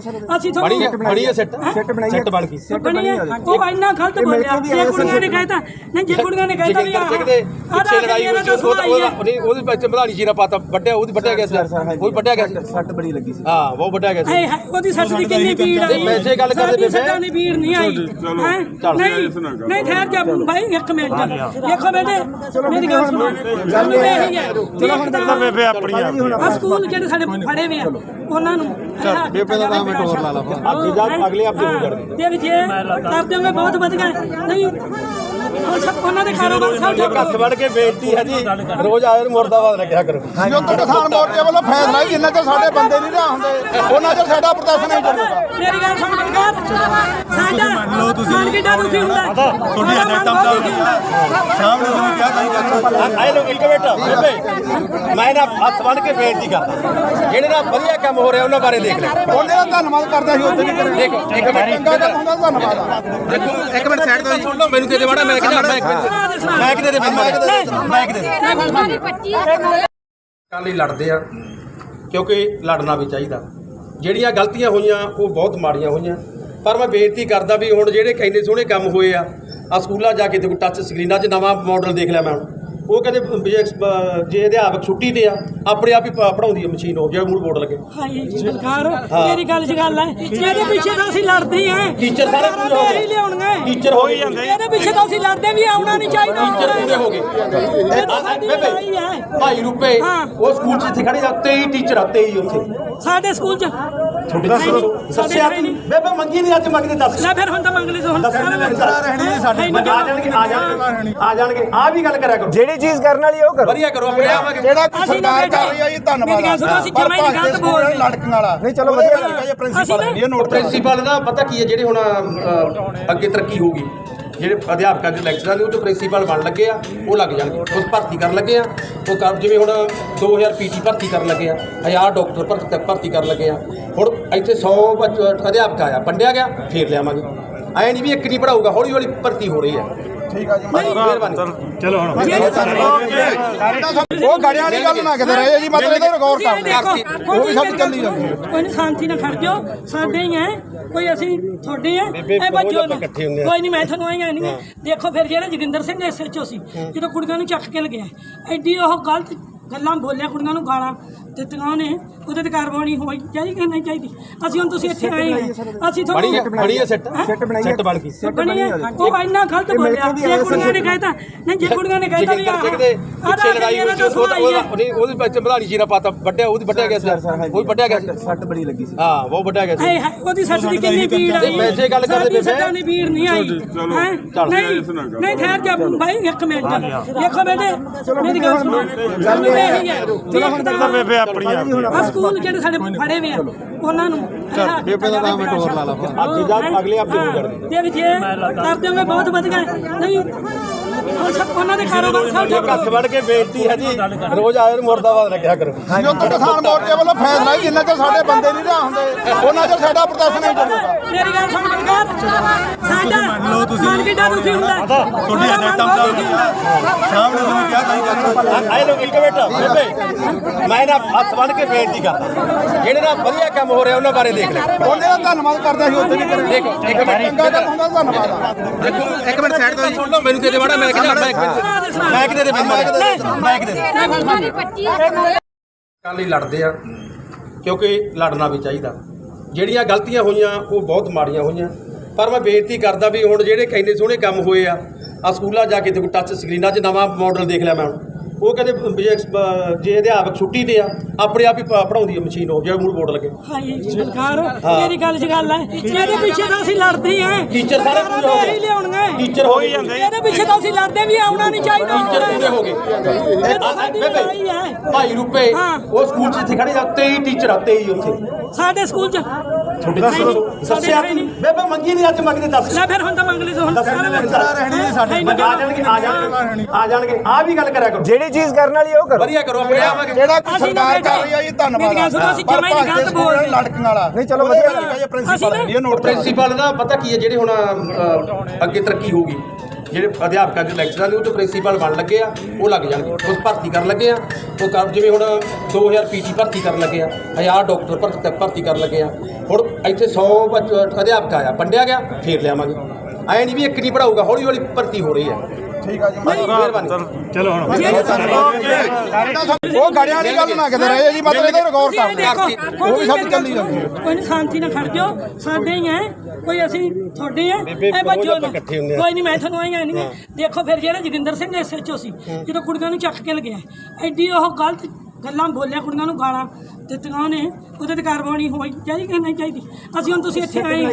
ਅਸੀਂ ਬਣੀ ਤੁਹਾਨੂੰ ਹੈ ਬਣੀ ਹੈ ਸੈੱਟ ਸੈੱਟ ਬਣਾਈ ਸੈੱਟ ਬਣ ਗਈ। ਬਣੀ ਹੈ? ਉਹ ਇੰਨਾ ਗਲਤ ਬੋਲਿਆ। ਜੇ ਕੁੜੀਆਂ ਨੇ ਕਹਿਤਾ ਨਹੀਂ ਜੇ ਕੁੜੀਆਂ ਨੇ ਕਹਿਤਾ ਵੀ ਜਗਿੰਦਰ ਸਿੰਘ ਦੇ ਪਿੱਛੇ ਲੜਾਈ ਹੋਈ ਸੀ ਉਹ ਉਹਦੀ ਉਹਦੀ ਵਿੱਚ ਮਧਾਣੀ ਸ਼ੀਰਾ ਪਾਤਾ ਵੱਡਿਆ ਉਹਦੀ ਵੱਡਿਆ ਗਿਆ ਸੀ। ਉਹ ਵੱਡਿਆ ਗਿਆ ਸੀ। ਸੱਟ ਬੜੀ ਲੱਗੀ ਸੀ। ਹਾਂ ਉਹ ਵੱਡਿਆ ਗਿਆ ਸੀ। ਉਹਦੀ ਸੱਚ ਦੀ ਕਿੰਨੀ ਭੀੜ ਆਈ। ਵੈਸੇ ਗੱਲ ਕਰਦੇ ਸੱਚਾਂ ਦੀ ਭੀੜ ਨਹੀਂ ਆਈ। ਹੈਂ? ਨਹੀਂ ਨਹੀਂ ਠਹਿਰ ਜਾ ਭਾਈ ਇੱਕ ਮਿੰਟ। ਦੇਖੋ ਬੇਟੇ ਮੇਰੀ ਗੱਲ ਸੁਣੋ। ਗੱਲ ਇਹ ਹੀ ਚਲੋ ਹੁਣ ਬੇਬੇ ਆਪਣੀਆਂ ਆ ਸਕੂਲ ਜਿਹੜੇ ਸਾਡੇ ਫੜੇ ਵੇ ਆ ਉਹਨਾਂ ਨੂੰ ਬੇਬੇ ਦਾ ਨਾਮ ਟੋਰ ਲਾ ਲਾ। ਅੱਗੇ ਜਾ ਅਗਲੇ ਹਫ਼ਤੇ ਹੋ ਜਾਣਗੇ ਵਿੱਚ ਇਹ ਕਰ ਦਿਓਗੇ ਬਹੁਤ ਵਧੀਆ। ਨਹੀਂ ਹੁਣ ਸਭ ਉਹਨਾਂ ਦੇ ਕਾਰੋਬਾਰ ਸਭ ਜੇ ਕੱਸ ਵੜ ਕੇ ਬੇਇੱਜ਼ਤੀ ਹੈ ਜੀ। ਰੋਜ਼ ਆਏ ਨੂੰ ਮੁਰਦਾਬਾਦ ਲੱਗਿਆ ਕਰੋ। ਸੰਯੁਕਤ ਕਿਸਾਨ ਮੋਰਚੇ ਵੱਲੋਂ ਫੈਸਲਾ ਹੀ ਜਿੰਨਾ ਚਿਰ ਸਾਡੇ ਬੰਦੇ ਨਹੀਂ ਨਾ ਹੁੰਦੇ ਉਹਨਾਂ ਚਿਰ ਸਾਡਾ ਪ੍ਰਦਰਸ਼ਨ ਨਹੀਂ ਚੱਲੂਗਾ ਮੇਰੀ ਗੱਲ ਸੁਣ ਬਲਕਾਰ ਸਾਡਾ ਮੰਨ ਲਓ ਤੁਸੀਂ ਮਨ ਕਿੱਡਾ ਦੁਖੀ ਹੁੰਦਾ। ਤੁਹਾਡੀ ਸਾਡਾ ਅਜੇ ਮਨ ਟੰਮ ਬਹੁਤ ਦੁਖੀ ਹੁੰਦਾ। ਸ਼ਾਮ ਨੂੰ ਤੁਸੀਂ ਕਿਹਾ ਤਾਂ ਆਏ ਲੋਕ ਇੱਕ ਬੇਟਾ? ਬੇਬੇ ਮੈਂ ਨਾ ਹੱਥ ਵੜ ਕੇ ਬੇਇੱਜ਼ਤੀ ਕਰਦਾ ਜਿਹੜੇ ਨਾ ਵਧੀਆ ਕੰਮ ਹੋ ਰਿਹਾ ਉਹਨਾਂ ਬਾਰੇ ਦੇਖ ਲੈ। ਉਹਨੇ ਦਾ ਧੰਨਵਾਦ ਕਰਦਾ ਸੀ ਉੱਥੇ ਵੀ ਕਰੇ ਦੇਖੋ ਇੱਕ ਮਿੰਟ। ਚੰਗਾ ਕੰਮ ਹੁੰਦਾ ਧੰਨਵਾਦ ਆ। ਦੇਖੋ ਇੱਕ ਮਿੰਟ ਸਾਈਡ ਤੋਂ ਸੁਣ ਲਓ ਮੈਨੂੰ ਦੇ ਮਾੜਾ ਮੈਂ ਕਿਹਾ ਮੈਂ ਮੈਂ ਕਿਤੇ ਦੇ ਮੈਂ ਮੈਂ ਕਿਤੇ ਦੇ ਲੋਕਾਂ ਲਈ ਲੜਦੇ ਆ ਕਿਉਂਕਿ ਲੜਨਾ ਵੀ ਚਾਹੀਦਾ। ਜਿਹੜੀਆਂ ਗਲਤੀਆਂ ਹੋਈਆਂ ਉਹ ਬਹੁਤ ਮਾੜੀਆਂ ਹੋਈਆਂ। ਪਰ ਮੈਂ ਬੇਨਤੀ ਕਰਦਾ ਵੀ ਹੁਣ ਜਿਹੜੇ ਕਹਿੰਦੇ ਸੋਹਣੇ ਕੰਮ ਹੋਏ ਆ ਆ ਸਕੂਲਾਂ ਜਾ ਕੇ ਦੇਖੋ ਟੱਚ ਸਕਰੀਨਾਂ 'ਚ ਨਵਾਂ ਮਾਡਲ ਦੇਖ ਲਿਆ ਮੈਂ ਹੁਣ। ਉਹ ਕਹਿੰਦੇ ਵੀ ਜੇ ਅਹ ਜੇ ਅਧਿਆਪਕ ਛੁੱਟੀ ਤੇ ਆ ਆਪਣੇ ਆਪ ਹੀ ਪ- ਪੜ੍ਹਾਉਂਦੀ ਹੈ ਮਸ਼ੀਨ ਉਹ ਜਿਹੜਾ ਮੂਡ ਬੋਰਡ ਲੱਗੇ। ਸਰਕਾਰ ਤੇਰੀ ਗੱਲ ਚ ਗੱਲ ਹੈ ਇਹਦੇ ਪਿੱਛੇ ਤਾਂ ਅਸੀਂ ਲੜਦੇ ਆਂ। ਟੀਚਰ ਸਾਰੇ ਪੂਰੇ ਹੋ ਹੀ ਗਏ। ਲਿਆਉਣਗੇ। ਟੀਚਰ ਹੋ ਹੀ ਜਾਂਦੇ। ਇਹਦੇ ਪਿੱਛੇ ਤਾਂ ਅਸੀਂ ਲੜਦੇ ਵੀ ਆਉਣਾ ਨਹੀਂ ਚਾਹੀਦਾ। ਟੀਚਰ ਪੂਰੇ ਹੋ ਗਏ? ਇਹ ਤਾਂ ਸਾਡੀ ਲੜਾਈ ਹੈ ਭਾਈ ਰੁਪਏ ਹਾਂ। ਉਹ ਸਕੂਲ 'ਚ ਇੱਥੇ ਖੜੇ ਆ 23 ਟੀਚਰ ਆ 23 ਉੱਥੇ। ਸਾਡੇ ਸਕੂਲ ਚ ਤੁਹਾਡੇ ਸਾਡੇ ਦੱਸਿਆ ਹੈ ਨਹੀਂ। ਬੇਬੇ ਮੰਗੀ ਨਹੀਂ ਅੱਜ ਮੰਗਦੇ ਦੱਸ। ਲੈ ਫਿਰ ਹੁਣ ਤਾਂ ਮੰਗ ਲਈ ਹੁਣ ਤਾਂ ਸਾਰਾ ਰਹਿਣੀ ਨਹੀਂ ਸਾਡੀ। ਹੈ ਨਹੀਂ ਆ ਜਾਣਗੇ ਆ ਜਾਣਗੇ ਆ ਜਾਣਗੇ। ਆ ਵੀ ਗੱਲ ਕਰਿਆ ਕਰੋ। ਜਿਹੜੀ ਚੀਜ਼ ਕਰਨ ਵਾਲੀ ਉਹ ਕਰੋ। ਵਧੀਆ ਕਰੋ ਆਪਣੇ ਆਵਾਂਗੇ ਜਿਹੜਾ ਕੋਈ ਅਸੀਂ ਨਾ ਸਰਕਾਰ ਬੇਟਾ, ਕਰ ਰਹੀ ਆ ਇਹ ਧੰਨਵਾਦ ਮੇਰੀ ਗੱਲ ਸੁਣੋ, ਅਸੀਂ ਪਰ ਜਮਾਂ ਹੀ ਭਾਰਤੀ ਗਲਤ ਸਕੂਲ ਬੋਲਦੇ। ਲੜਕਣ ਵਾਲਾ। ਨਹੀਂ, ਚਲੋ ਵਧੀਆ ਗੱਲ ਇਹ ਪ੍ਰਿੰਸੀਪਲ ਹੈ ਇਹ ਨੋਟ ਕਰੋ। ਪ੍ਰਿੰਸੀਪਲ ਦਾ ਪਤਾ ਕੀ ਹੈ ਜਿਹੜੇ ਹੁਣ ਅ, ਅੱਗੇ ਤਰੱਕੀ ਹੋਊਗੀ। ਜਿਹੜੇ ਅਧਿਆਪਕਾਂ ਦੇ ਲੈਕਚਰਾਂ ਨੇ ਉਹ ਤੋਂ ਪ੍ਰਿੰਸੀਪਲ ਬਣ ਲੱਗੇ ਆ, ਉਹ ਲੱਗ ਜਾਣਗੇ, ਉਸ ਭਰਤੀ ਕਰਨ ਲੱਗੇ ਆ। ਉਹ ਕਰ, ਜਿਵੇਂ ਹੁਣ 2000 ਪੀਟੀ ਭਰਤੀ ਕਰਨ ਲੱਗੇ ਆ 1000 ਡਾਕਟਰ ਭਰਤੀ ਭਰਤੀ ਕਰਨ ਲੱਗੇ ਆ। ਹੁਣ ਇੱਥੇ 100 ਬੱਚ- ਅਧਿਆਪਕ ਆਇਆ, ਵੰਡਿਆ ਗਿਆ, ਫੇਰ ਲਿਆਵਾਂਗੇ। ਐ ਨਹੀਂ ਵੀ ਇੱਕ ਨਹੀਂ ਪੜਾਊਗਾ ਹੌਲੀ ਹੌਲੀ ਭਰਤੀ ਹੋ ਰਹੀ ਹੈ ਠੀਕ ਆ ਜੀ। ਮਿਹਰਬਾਨੀ। ਚਲੋ ਹੁਣ। ਉਹ ਗੜਿਆਂ ਵਾਲੀ ਗੱਲ ਨਾ ਕਿਤੇ ਰਹੇ ਜੀ ਮਤਲਬ ਇਹਦੇ ਰਿਕਾਰਡ ਕਰਦੇ। ਉਹ ਵੀ ਸਾਡੀ ਚੱਲੀ ਜਾਂਦੀ ਹੈ। ਕੋਈ ਨਹੀਂ ਸ਼ਾਂਤੀ ਨਾਲ ਖੜ ਜਾਓ। ਸਾਡੇ ਹੀ ਹੈ ਕੋਈ ਅਸੀਂ ਤੁਹਾਡੇ ਇਹ ਬੱਚੋ ਆ। ਕੋਈ ਨਹੀਂ ਮੈਂ ਤੁਹਾਨੂੰ ਆਈ ਨਹੀਂ। ਦੇਖੋ ਫਿਰ ਜਿਹੜਾ ਜੋਗਿੰਦਰ ਸਿੰਘ ਐਸਐਚਓ ਸੀ ਜਦੋਂ ਕੁੜੀਆਂ ਨੂੰ ਚੱਕ ਕੇ ਲਗਿਆ ਐਡੀ ਉਹ ਗਲਤ ਗੱਲਾਂ ਬੋਲਿਆ ਕੁੜੀਆਂ ਨੂੰ ਗਾਲਾਂ। ਦਿੱਤੀਆਂ ਉਹਨੇ ਉਹਦੇ ਤੇ ਕਾਰਵਾਈ ਹੋਈ ਚਾਹੀਦੀ ਕਿ ਨਹੀਂ ਚਾਹੀਦੀ? ਅਸੀਂ ਹੁਣ ਤੁਸੀਂ ਇੱਥੇ ਆਏ ਹਾਂ ਅਸੀਂ ਬਣੀ ਹੈ ਤੁਹਾਨੂੰ ਬਣੀ ਹੈ ਸੈੱਟ ਸੈੱਟ ਬਣਾਈ ਸੈੱਟ ਬਣ ਗਈ। ਬਣੀ ਹੈ? ਉਹ ਇੰਨਾ ਗਲਤ ਬੋਲਿਆ। ਜੇ ਕੁੜੀਆਂ ਨੇ ਕਹਿਤਾ ਨਹੀਂ ਜੇ ਕੁੜੀਆਂ ਨੇ ਕਹਿਤਾ ਵੀ ਦੇ ਪਿੱਛੇ ਲੜਾਈ ਹੋਈ ਸੀ ਉਹ ਉਹਦੀ ਉਹਦੀ ਵਿੱਚ ਮਧਾਣੀ ਸ਼ੀਰਾ ਪਾਤਾ ਵੱਡਿਆ ਉਹਦੀ ਵੱਡਿਆ ਗਿਆ ਸੀ। ਵੀ ਵੱਡਿਆ ਗਿਆ ਸੀ। ਸੱਟ ਬੜੀ ਲੱਗੀ ਸੀ। ਹਾਂ ਉਹ ਵੱਡਿਆ ਗਿਆ ਸੀ। ਉਹਦੀ ਸੱਚ ਦੀ ਕਿੰਨੀ ਭੀੜ ਆਈ। ਵੈਸੇ ਗੱਲ ਕਰਦੇ ਪਏ। ਸੱਚਾਂ ਦੀ ਭੀੜ ਨਹੀਂ ਆਈ। ਹੈਂ? ਨਹੀਂ ਨਹੀਂ ਠਹਿਰ ਜਾ ਭਾਈ ਇੱਕ ਮਿੰਟ। ਦੇਖੋ ਬੇਟੇ ਮੇਰੀ ਗੱਲ ਸੁਣੋ। ਗੱਲ ਇਹ ਹੀ ਹੈ ਚਲੋ ਬੇਬੇ ਆਪਣੀਆਂ। ਆ ਸਕੂਲ ਜਿਹੜੇ ਸਾਡੇ ਫੜੇ ਵੇ ਆ ਉਹਨਾਂ ਨੂੰ ਬੇਬੇ ਦਾ ਨਾਮ ਟੋਰ ਲਾ ਲਾ ਅੱਗੇ ਜਾ ਅਗਲੇ ਹਫ਼ਤੇ ਹੋ ਜਾਣਗੇ। ਦੇ ਵਿੱਚ ਇਹ ਕਰ ਦਿਓਗੇ ਬਹੁਤ ਵਧੀਆ। ਨਹੀਂ ਹੁਣ ਸਭ ਉਹਨਾਂ ਦੇ ਕਾਰੋਬਾਰ ਸਭ ਜੇ ਕੱਸ ਵੜ ਕੇ ਬੇਇੱਜ਼ਤੀ ਹੈ ਜੀ। ਰੋਜ਼ ਆਏ ਨੂੰ ਮੁਰਦਾਬਾਦ ਲੱਗਿਆ ਕਰੋ। ਸੰਯੁਕਤ ਕਿਸਾਨ ਮੋਰਚੇ ਵੱਲੋਂ ਫੈਸਲਾ ਹੀ ਜਿੰਨਾ ਚਿਰ ਸਾਡੇ ਬੰਦੇ ਨਹੀਂ ਨਾ ਹੁੰਦੇ ਉਹਨਾਂ ਚਿਰ ਸਾਡਾ ਪ੍ਰਦਰਸ਼ਨ ਨਹੀਂ ਚੱਲੂਗਾ ਮੇਰੀ ਗੱਲ ਸੁਣ ਬਲਕਾਰ ਸਾਡਾ ਮੰਨ ਲਓ ਤੁਸੀਂ ਮਨ ਕਿੱਡਾ ਦੁਖੀ ਹੁੰਦਾ। ਤੁਹਾਡੀ ਸਾਡਾ ਅਜੇ ਮਨ ਟੰਮ ਬਹੁਤ ਦੁਖੀ ਹੁੰਦਾ। ਸ਼ਾਮ ਨੂੰ ਤੁਸੀਂ ਕਿਹਾ ਤਾਂ ਆਏ ਲੋਕ ਇੱਕ ਬੇਟਾ ਬੇਬੇ। ਮੈਂ ਨਾ ਹੱਥ ਵੜ ਕੇ ਬੇਇੱਜ਼ਤੀ ਕਰਦਾ। ਜਿਹੜੇ ਨਾ ਵਧੀਆ ਕੰਮ ਹੋ ਰਿਹਾ ਉਹਨਾਂ ਬਾਰੇ ਦੇਖ ਲੈ। ਉਹਨੇ ਦਾ ਧੰਨਵਾਦ ਕਰਦਾ ਸੀ ਉੱਥੇ ਵੀ ਕਰੇ। ਦੇਖੋ ਇੱਕ ਮਿੰਟ। ਚੰਗਾ ਕੰਮ ਹੁੰਦਾ ਧੰਨਵਾਦ। ਆ ਦੇਖੋ ਇੱਕ ਮਿੰਟ ਸਾਈਡ ਤੋਂ ਸੁਣ ਲਓ ਮੈਨੂੰ ਦੇ ਦੇ ਮਾੜਾ ਮੈਂ ਕਿਹਾ ਮੈਂ ਮੈਂ ਕਿਤੇ ਦੇ। ਮੈਂ ਕਿਤੇ ਦੇ ਲੋਕਾਂ ਲਈ ਲੜਦੇ ਆ ਕਿਉਂਕਿ ਲੜਨਾ ਵੀ ਚਾਹੀਦਾ। ਜਿਹੜੀਆਂ ਗਲਤੀਆਂ ਹੋਈਆਂ ਉਹ ਬਹੁਤ ਮਾੜੀਆਂ ਹੋਈਆਂ। ਪਰ ਮੈਂ ਬੇਨਤੀ ਕਰਦਾ ਵੀ ਹੁਣ ਜਿਹੜੇ ਕਹਿੰਦੇ ਸੋਹਣੇ ਕੰਮ ਹੋਏ ਆ ਆ ਸਕੂਲਾਂ ਜਾ ਕੇ ਦੇਖੋ ਟੱਚ ਸਕਰੀਨਾਂ 'ਚ ਨਵਾਂ ਮਾਡਲ ਦੇਖ ਲਿਆ ਮੈਂ ਹੁਣ। ਉਹ ਕਹਿੰਦੇ ਵੀ ਜੇ ਜੇ ਅਧਿਆਪਕ ਛੁੱਟੀ ਤੇ ਆ ਆਪਣੇ ਆਪ ਹੀ ਪ- ਪੜ੍ਹਾਉਂਦੀ ਹੈ ਮਸ਼ੀਨ ਉਹ ਜਿਹੜਾ ਮੂਡ ਬੋਰਡ ਲੱਗੇ। ਹਾਏ ਸਰਕਾਰ ਤੇਰੀ ਗੱਲ ਚ ਗੱਲ ਹੈ ਇਹਦੇ ਪਿੱਛੇ ਤਾਂ ਅਸੀਂ ਲੜਦੇ ਆਂ। ਟੀਚਰ ਸਾਰੇ ਪੂਰੇ ਹੋ ਹੀ ਗਏ। ਲਿਆਉਣਗੇ। ਟੀਚਰ ਹੋ ਹੀ ਜਾਂਦੇ। ਇਹਦੇ ਪਿੱਛੇ ਤਾਂ ਅਸੀਂ ਲੜਦੇ ਵੀ ਆਉਣਾ ਨਹੀਂ ਚਾਹੀਦਾ। ਟੀਚਰ ਪੂਰੇ ਹੋ ਗਏ। ਇਹ ਤਾਂ ਸਾਡੀ ਲੜਾਈ ਹੈ ਭਾਈ ਰੁਪਏ ਹਾਂ। ਉਹ ਸਕੂਲ 'ਚ ਇੱਥੇ ਖੜੇ ਆ 23 ਟੀਚਰ ਆ 23 ਉੱਥੇ। ਸਾਡੇ ਸਕੂਲ ਚ ਤੁਹਾਡੇ ਸਾਡੇ ਦੱਸਿਆ ਹੈ ਨਹੀਂ। ਬੇਬੇ ਮੰਗੀ ਨਹੀਂ ਅੱਜ ਮੰਗਦੇ ਦੱਸ। ਲੈ ਫਿਰ ਹੁਣ ਤਾਂ ਮੰਗ ਲਈ ਹੁਣ। ਤਾਂ ਸਾਰਾ ਰਹਿਣੀ ਨਹੀਂ ਸਾਡੀ ਹੈ ਨਹੀਂ ਆ ਜਾਣਗੇ ਆ ਜਾਣਗੇ। ਆ ਜਾਣਗੇ। ਆ ਵੀ ਗੱਲ ਕਰਿਆ ਕਰੋ। ਜਿਹੜੀ ਚੀਜ਼ ਕਰਨ ਵਾਲੀ ਉਹ ਕਰੋ। ਵਧੀਆ ਕਰੋ ਆਪਣੇ ਆਵਾਂਗੇ ਜਿਹੜਾ ਕੋਈ ਅਸੀਂ ਨਾ ਸਰਕਾਰ ਬੇਟਾ, ਕਰ ਰਹੀ ਆ ਇਹ ਧੰਨਵਾਦ। ਮੇਰੀ ਗੱਲ ਸੁਣੋ, ਅਸੀਂ ਪਰ ਜਮਾਂ ਹੀ ਭਾਰਤੀ ਗਲਤ ਸਕੂਲ ਬੋਲਦੇ। ਲੜਕਣ ਵਾਲਾ। ਨਹੀਂ, ਚਲੋ ਉਹਦੇ ਵਧੀਆ। ਨਾਲ ਇਹ ਪ੍ਰਿੰਸੀਪਲ ਹੈ ਇਹ ਨੋਟ ਕਰੋ ਪ੍ਰਿੰਸੀਪਲ ਦਾ ਪਤਾ ਕੀ ਹੈ ਜਿਹੜੇ ਹੁਣ ਅੱਗੇ ਤਰੱਕੀ ਹੋਊਗੀ। ਜਿਹੜੇ ਅਧਿਆਪਕਾਂ ਦੇ ਲੈਕਚਰਾਂ ਨੇ ਉਹ ਤੋਂ ਪ੍ਰਿੰਸੀਪਲ ਬਣ ਲੱਗੇ ਆ, ਉਹ ਲੱਗ ਜਾਣਗੇ ਉਸ ਭਰਤੀ ਕਰਨ ਲੱਗੇ ਆ, ਉਹ ਕਰ, ਜਿਵੇਂ ਹੁਣ 2000 ਪੀਟੀ ਭਰਤੀ ਕਰਨ ਲੱਗੇ ਆ 1000 ਡਾਕਟਰ ਭਰਤੀ ਭਰਤੀ ਕਰਨ ਲੱਗੇ ਆ। ਹੁਣ ਇੱਥੇ 100 ਬੱਚ- ਅਧਿਆਪਕ ਆਇਆ, ਵੰਡਿਆ ਗਿਆ, ਫੇਰ ਲਿਆਵਾਂਗੇ। ਐ ਨਹੀਂ ਵੀ ਇੱਕ ਨਹੀਂ ਪੜਾਊਗਾ ਹੌਲੀ ਹੌਲੀ ਭਰਤੀ ਹੋ ਰਹੀ ਹੈ। ਠੀਕ ਆ ਜੀ ਮਿਹਰਬਾਨੀ ਚਲੋ ਹੁਣ। ਉਹ ਗੜਿਆਂ ਵਾਲੀ ਗੱਲ ਨਾ ਕਿਤੇ ਰਹੇ ਜੀ ਮਤਲਬ ਇਹਦੇ ਰਿਕਾਰਡ ਕਰ ਉਹ ਵੀ ਸਾਡੀ ਚੱਲੀ ਜਾਂਦੀ ਹੈ। ਕੋਈ ਨਹੀਂ ਸ਼ਾਂਤੀ ਨਾਲ ਖੜ ਜਾਓ। ਸਾਡੇ ਹੀ ਐ ਕੋਈ ਅਸੀਂ ਤੁਹਾਡੇ ਐ ਹੁੰਦੇ ਆ। ਕੋਈ ਨਹੀਂ ਮੈਂ ਤੁਹਾਨੂੰ ਆਈ ਨਹੀਂ ਦੇਖੋ ਫਿਰ ਜਿਹੜਾ ਜੋਗਿੰਦਰ ਸਿੰਘ ਐਸਐਚਓ ਸੀ ਜਦੋਂ ਕੁੜੀਆਂ ਨੂੰ ਚੱਕ ਕੇ ਲਗਿਆ ਐਡੀ ਉਹ ਗਲਤ ਗੱਲਾਂ ਬੋਲਿਆ ਕੁੜੀਆਂ ਨੂੰ ਗਾਲਾਂ। ਦਿੱਤੀਆਂ ਉਹਨੇ ਉਹਦੇ ਤੇ ਕਾਰਵਾਈ ਹੋਈ ਚਾਹੀਦੀ ਕਿ ਨਹੀਂ ਚਾਹੀਦੀ? ਅਸੀਂ ਹੁਣ ਤੁਸੀਂ ਇੱਥੇ ਆਏ ਹਾਂ।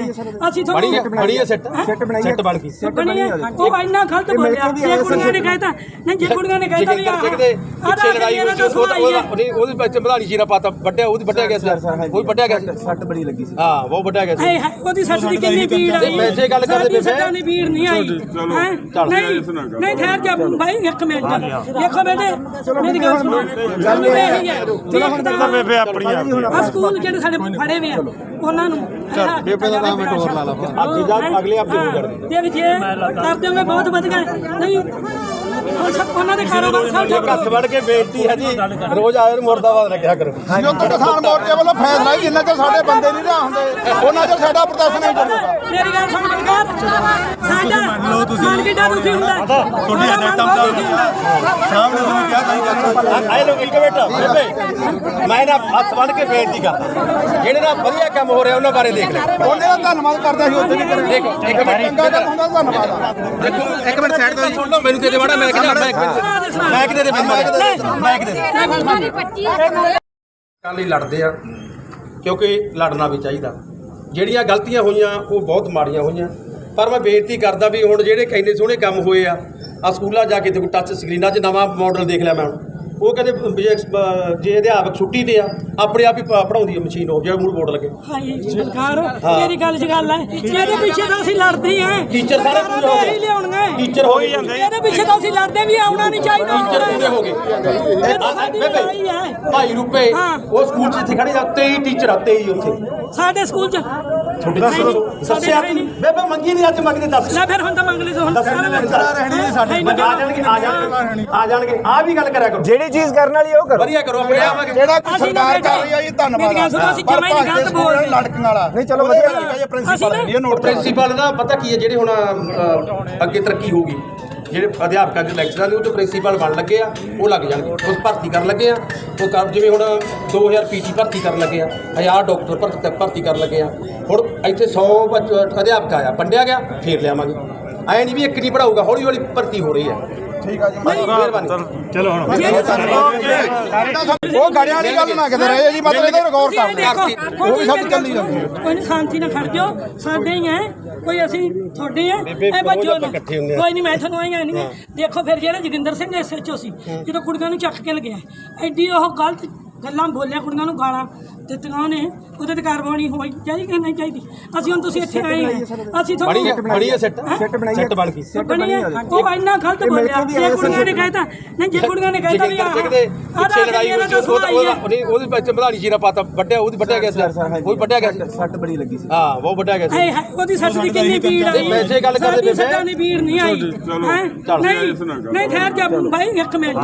ਅਸੀਂ ਹੈ ਤੁਹਾਨੂੰ ਬਣੀ ਹੈ। ਸੈੱਟ ਸੈੱਟ ਬਣਾਈ ਸੈੱਟ ਬਣ ਗਈ। ਬਣੀ ਹੈ। ਉਹ ਇੰਨਾ ਗਲਤ ਬੋਲਿਆ। ਜੇ ਕੁੜੀਆਂ ਨੇ ਕਹਿਤਾ ਨਹੀਂ ਜੇ ਕੁੜੀਆਂ ਨੇ ਕਹਿਤਾ ਵੀ ਸਿੰਘ ਦੇ ਪਿੱਛੇ ਲੜਾਈ ਹੋਈ ਸੀ ਉਹ ਉਹਦਾ ਉਹਦੀ ਵਿੱਚ ਮਧਾਣੀ ਜੀਰਾ ਪਾਤਾ ਵੱਡਿਆ ਉਹਦੀ ਵੱਡਿਆ ਗਿਆ ਸੀ ਉਹ ਵੱਡਿਆ ਗਿਆ ਸੀ ਸੱਟ ਬੜੀ ਲੱਗੀ ਸੀ। ਹਾਂ ਉਹ ਵੱਡਿਆ ਗਿਆ ਸੀ ਹਾਏ ਹਾਏ ਉਹਦੀ ਸੱਚ ਦੀ ਕਿੰਨੀ ਭੀੜ ਆਈ। ਤੇ ਵੈਸੇ ਗੱਲ ਕਰਦੇ ਪਏ। ਸੱਚਾਂ ਦੀ ਭੀੜ ਨਹੀਂ ਆਈ। ਹੈਂ? ਨਹੀਂ ਨਹੀਂ ਠਹਿਰ ਜਾ ਭਾਈ ਇੱਕ ਮਿੰਟ। ਦੇਖੋ ਬੇਟੇ ਮੇਰੀ ਗੱਲ ਸੁਣੋ। ਗੱਲ ਇਹ ਹੀ। ਚਲੋ ਹੁਣ ਤਾਂ ਬੇਬੇ ਆਪਣੀ ਆ ਸਕੂਲ ਜਿਹੜੇ ਸਾਡੇ ਫੜੇ ਵੇ ਆ ਉਹਨਾਂ ਨੂੰ ਬੇਬੇ ਦਾ ਨਾਮ ਲਾ ਲਾ। ਅਗਲੇ ਕਰ ਦੇ ਕਰ ਬਹੁਤ ਵਧੀਆ। ਨਹੀਂ ਹੁਣ ਸਭ ਉਹਨਾਂ ਦੇ ਕਾਰੋਬਾਰ ਸਭ ਇੱਕ ਹੱਥ ਵੜ ਕੇ ਬੇਇੱਜ਼ਤੀ ਹੈ ਜੀ ਰੋਜ਼ ਆਏ ਨੂੰ ਮੁਰਦਾਬਾਦ ਰੱਖਿਆ ਕਰੋ। ਜੋ ਤੋਂ ਕਿਸਾਨ ਮੋਰਚੇ ਵੱਲੋਂ ਫੈਸਲਾ ਹੀ ਜਿੰਨਾ ਚਿਰ ਸਾਡੇ ਬੰਦੇ ਨਹੀਂ ਨਾ ਹੁੰਦੇ ਉਹਨਾਂ ਚਿਰ ਸਾਡਾ ਪ੍ਰਦਰਸ਼ਨ ਨਹੀਂ ਚੱਲੂਗਾ ਮੇਰੀ ਗੱਲ ਸੁਣ ਬਲਕਾਰ ਸਾਡਾ ਮੰਨ ਲਓ ਤੁਸੀਂ ਮਨ ਕਿੱਡਾ ਦੁਖੀ ਹੁੰਦਾ। ਤੁਹਾਡੀ ਸਾਡਾ ਮਨ ਬਹੁਤ ਦੁਖੀ ਹੁੰਦਾ। ਸਾਹਮਣੇ ਤੁਹਾਨੂੰ ਕਿਹਾ ਤਾਂ ਆਏ ਲੋਕ ਇੱਕ ਮਿੰਟ ਬੇਬੇ ਮੈਂ ਨਾ ਹੱਥ ਵੜ ਕੇ ਬੇਇੱਜ਼ਤੀ ਕਰਦਾ। ਜਿਹੜੇ ਨਾ ਵਧੀਆ ਕੰਮ ਹੋ ਰਿਹਾ ਉਹਨਾਂ ਬਾਰੇ ਦੇਖ ਲੈ ਉਹਨੇ ਦਾ ਧੰਨਵਾਦ ਕਰਦਾ ਸੀ ਉੱਥੇ ਵੀ। ਕਰੇ ਦੇਖੋ ਇੱਕ ਮਿੰਟ ਚੰਗਾ ਕੰਮ ਹੁੰਦਾ ਧੰਨਵਾਦ। ਆ ਦੇਖੋ ਇੱਕ ਮਿੰਟ ਸਾਈਡ ਤੋਂ ਸੁਣ ਲਓ ਮੈਨੂੰ ਕਿਤੇ ਵੜਾ ਮੈਂ ਕਿਹਾ ਮੈਂ ਮੈਂ ਕਿਤੇ ਦੇ ਮੈਂ ਕਿਤੇ ਦੇ। ਕੱਲ ਹੀ ਲੜਦੇ ਆ ਕਿਉਂਕਿ ਲੜਨਾ ਵੀ ਚਾਹੀਦਾ। ਜਿਹੜੀਆਂ ਗਲਤੀਆਂ ਹੋਈਆਂ ਉਹ ਬਹੁਤ ਮਾੜੀਆਂ ਹੋਈਆਂ। ਪਰ ਮੈਂ ਬੇਨਤੀ ਕਰਦਾ ਵੀ ਹੁਣ ਜਿਹੜੇ ਕਹਿੰਦੇ ਸੋਹਣੇ ਕੰਮ ਹੋਏ ਆ ਆ ਸਕੂਲਾਂ ਜਾ ਕੇ ਦੇਖੋ ਟੱਚ ਸਕਰੀਨਾਂ 'ਚ ਨਵਾਂ ਮਾਡਲ ਦੇਖ ਲਿਆ ਮੈਂ ਹੁਣ। ਉਹ ਕਹਿੰਦੇ ਵੀ ਜੇ ਅਹ ਜੇ ਅਧਿਆਪਕ ਛੁੱਟੀ ਤੇ ਆ ਆਪਣੇ ਆਪ ਹੀ ਪ- ਪੜ੍ਹਾਉਂਦੀ ਹੈ ਮਸ਼ੀਨ ਉਹ ਜਿਹੜਾ ਮੂਡ ਬੋਰਡ ਲੱਗੇ। ਹਾਈ ਸਰਕਾਰ ਮੇਰੀ ਗੱਲ 'ਚ ਗੱਲ ਹੈ ਇਹਦੇ ਪਿੱਛੇ ਤਾਂ ਅਸੀਂ ਲੜਦੇ ਆਂ ਟੀਚਰ ਸਾਰੇ ਪੂਰੇ ਹੋ ਇਹੀ ਗਏ ਟੀਚਰ ਹੋ ਗਏ। ਜਾਂਦੇ। ਇਹਦੇ ਪਿੱਛੇ ਤਾਂ ਅਸੀਂ ਲੜਦੇ ਵੀ ਆਉਣਾ ਨਹੀਂ ਚਾਹੀਦਾ। ਟੀਚਰ ਪੂਰੇ ਹੋ ਗਏ। ਇਹ ਤਾਂ ਸਾਡੀ ਲੜਾਈ ਹੈ। ਭਾਈ ਰੁਪਏ ਹਾਂ। ਉਹ ਸਕੂਲ 'ਚ ਇੱਥੇ ਖੜੇ ਜਾ 23 ਟੀਚਰ ਆ 23 ਉੱਥੇ। ਸਾਡੇ ਸਕੂਲ 'ਚ ਤੁਹਾਡੇ ਦੱਸੋ। ਦੱਸੋ ਸਾਡੇ ਦੱਸਿਆ ਹੈ ਨਹੀਂ। ਬੇਬੇ ਮੰਗੀ ਨਹੀਂ ਅੱਜ ਮੰਗਦੇ ਦੱਸ ਲੈ ਫਿਰ ਹੁਣ ਤਾਂ ਮੰਗ ਲਈ ਸੋ ਹੁਣ ਸਾਰਾ ਰਹਿਣੀ ਨਹੀਂ ਸਾਡੀ। ਆ ਜਾਣਗੇ ਆ ਜਾਣਗੇ ਆ ਜਾਣਗੇ ਆ ਵੀ ਗੱਲ ਕਰਿਆ ਕਰੋ ਜਿਹੜੀ ਚੀਜ਼ ਕਰਨ ਵਾਲੀ ਉਹ ਕਰੋ ਵਧੀਆ ਕਰੋ ਆਪਣੇ ਆਵਾਂਗੇ ਜਿਹੜਾ ਸਰਕਾਰ ਕਰ ਰਹੀ ਧੰਨਵਾਦ ਪਰ। ਲੜਕਣ ਵਾਲਾ ਨਹੀਂ, ਚਲੋ ਵਧੀਆ। ਇਹ ਅਸੀਂ ਪ੍ਰਿੰਸੀਪਲ ਇਹ ਨੋਟ ਪ੍ਰਿੰਸੀਪਲ ਦਾ ਪਤਾ ਕੀ ਹੈ ਜਿਹੜੇ ਹੁਣ ਅੱਗੇ ਤਰੱਕੀ ਹੋਊਗੀ ਜਿਹੜੇ ਅਧਿਆਪਕਾਂ ਦੇ ਲੈਕਚਰਾਂ ਨੇ, ਉਹ ਤੋਂ ਪ੍ਰਿੰਸੀਪਲ ਬਣ ਲੱਗੇ ਆ, ਉਹ ਲੱਗ ਜਾਣਗੇ। ਉਸ ਭਰਤੀ ਕਰਨ ਲੱਗੇ ਆ, ਉਹ ਕਰ ਜਿਵੇਂ ਹੁਣ 2000 ਪੀਟੀ ਭਰਤੀ ਕਰਨ ਲੱਗੇ ਆ 1000 ਡਾਕਟਰ ਭਰਤੀ ਭਰਤੀ ਕਰਨ ਲੱਗੇ ਆ। ਹੁਣ ਇੱਥੇ 100 ਬੱਚ- ਅਧਿਆਪਕ ਆਇਆ, ਵੰਡਿਆ ਗਿਆ, ਫੇਰ ਲਿਆਵਾਂਗੇ। ਐ ਨਹੀਂ ਵੀ ਇੱਕ ਨਹੀਂ ਪੜਾਊਗਾ ਹੌਲੀ ਹੌਲੀ ਭਰਤੀ ਹੋ ਰਹੀ ਹੈ। ਠੀਕ ਆ ਜੀ ਮਿਹਰਬਾਨੀ। ਚਲੋ ਹੁਣ। ਉਹ ਗੜਿਆਂ ਵਾਲੀ ਗੱਲ ਨਾ ਕਿਤੇ ਰਹੇ ਜੀ ਮਤਲਬ ਇਹਦੇ ਰਿਕਾਰਡ ਇਹ ਦੇਖੋ, ਕਰ ਉਹ ਵੀ ਸਾਡੀ ਚੱਲੀ ਜਾਂਦੀ ਹੈ। ਕੋਈ ਨਹੀਂ ਸ਼ਾਂਤੀ ਨਾਲ ਖੜ ਜਾਓ। ਸਾਡੇ ਹੀ ਐ ਕੋਈ ਅਸੀਂ ਤੁਹਾਡੇ ਐ। ਕੋਈ ਨਹੀਂ ਮੈਂ ਤੁਹਾਨੂੰ ਆਈ ਨਹੀਂ। ਦੇਖੋ ਫਿਰ ਜਿਹੜਾ ਜੋਗਿੰਦਰ ਸਿੰਘ ਐਸਐਚਓ ਸੀ ਜਦੋਂ ਕੁੜੀਆਂ ਨੂੰ ਚੱਕ ਕੇ ਲਗਿਆ ਐਡੀ ਉਹ ਗਲਤ ਗੱਲਾਂ ਬੋਲਿਆ ਕੁੜੀਆਂ ਨੂੰ ਗਾਲਾਂ। ਦਿੱਤੀਆਂ ਉਹਨੇ ਉਹਦੇ ਤੇ ਕਾਰਵਾਈ ਹੋਈ ਚਾਹੀਦੀ ਕਿ ਨਹੀਂ ਚਾਹੀਦੀ ਅਸੀਂ ਹੁਣ ਤੁਸੀਂ ਇੱਥੇ ਆਏ ਹਾਂ ਅਸੀਂ ਹੈ ਤੁਹਾਨੂੰ ਬਣੀ ਹੈ। ਸੈੱਟ ਸੈੱਟ ਬਣਾਈ ਸੈੱਟ ਬਣ ਗਈ। ਬਣੀ ਹੈ। ਉਹ ਇੰਨਾ ਗਲਤ ਬੋਲਿਆ। ਜੇ ਕੁੜੀਆਂ ਨੇ ਕਹਿਤਾ ਨਹੀਂ ਜੇ ਕੁੜੀਆਂ ਨੇ ਕਹਿਤਾ ਵੀ ਜਗਿੰਦਰ ਸਿੰਘ ਦੇ ਪਿੱਛੇ ਲੜਾਈ ਹੋਈ ਸੀ ਉਹ ਉਹਦਾ ਉਹਦੀ ਉਹਦੇ ਵਿੱਚ ਮਧਾਣੀ ਜੀਰਾ ਪਾਤਾ ਵੱਡਿਆ ਉਹਦੀ ਵੱਡਿਆ ਗਿਆ ਸੀ। ਉਹ ਵੀ ਵੱਡਿਆ ਗਿਆ ਸੀ। ਸੱਟ ਬੜੀ ਲੱਗੀ ਸੀ। ਹਾਂ ਉਹ ਵੱਡਿਆ ਗਿਆ ਸੀ। ਹਾਏ ਹਾਏ ਉਹਦੀ ਸੱਚ ਦੀ ਕਿੰਨੀ ਭੀੜ ਆਈ। ਵੈਸੇ ਗੱਲ ਕਰਦੇ ਪਏ ਸੱਚਾਂ ਦੀ ਭੀੜ ਨਹੀਂ ਆਈ। ਹੈਂ? ਨਹੀਂ ਨਹੀਂ ਠਹਿਰ ਜਾ ਭਾਈ ਇੱਕ ਮਿੰਟ।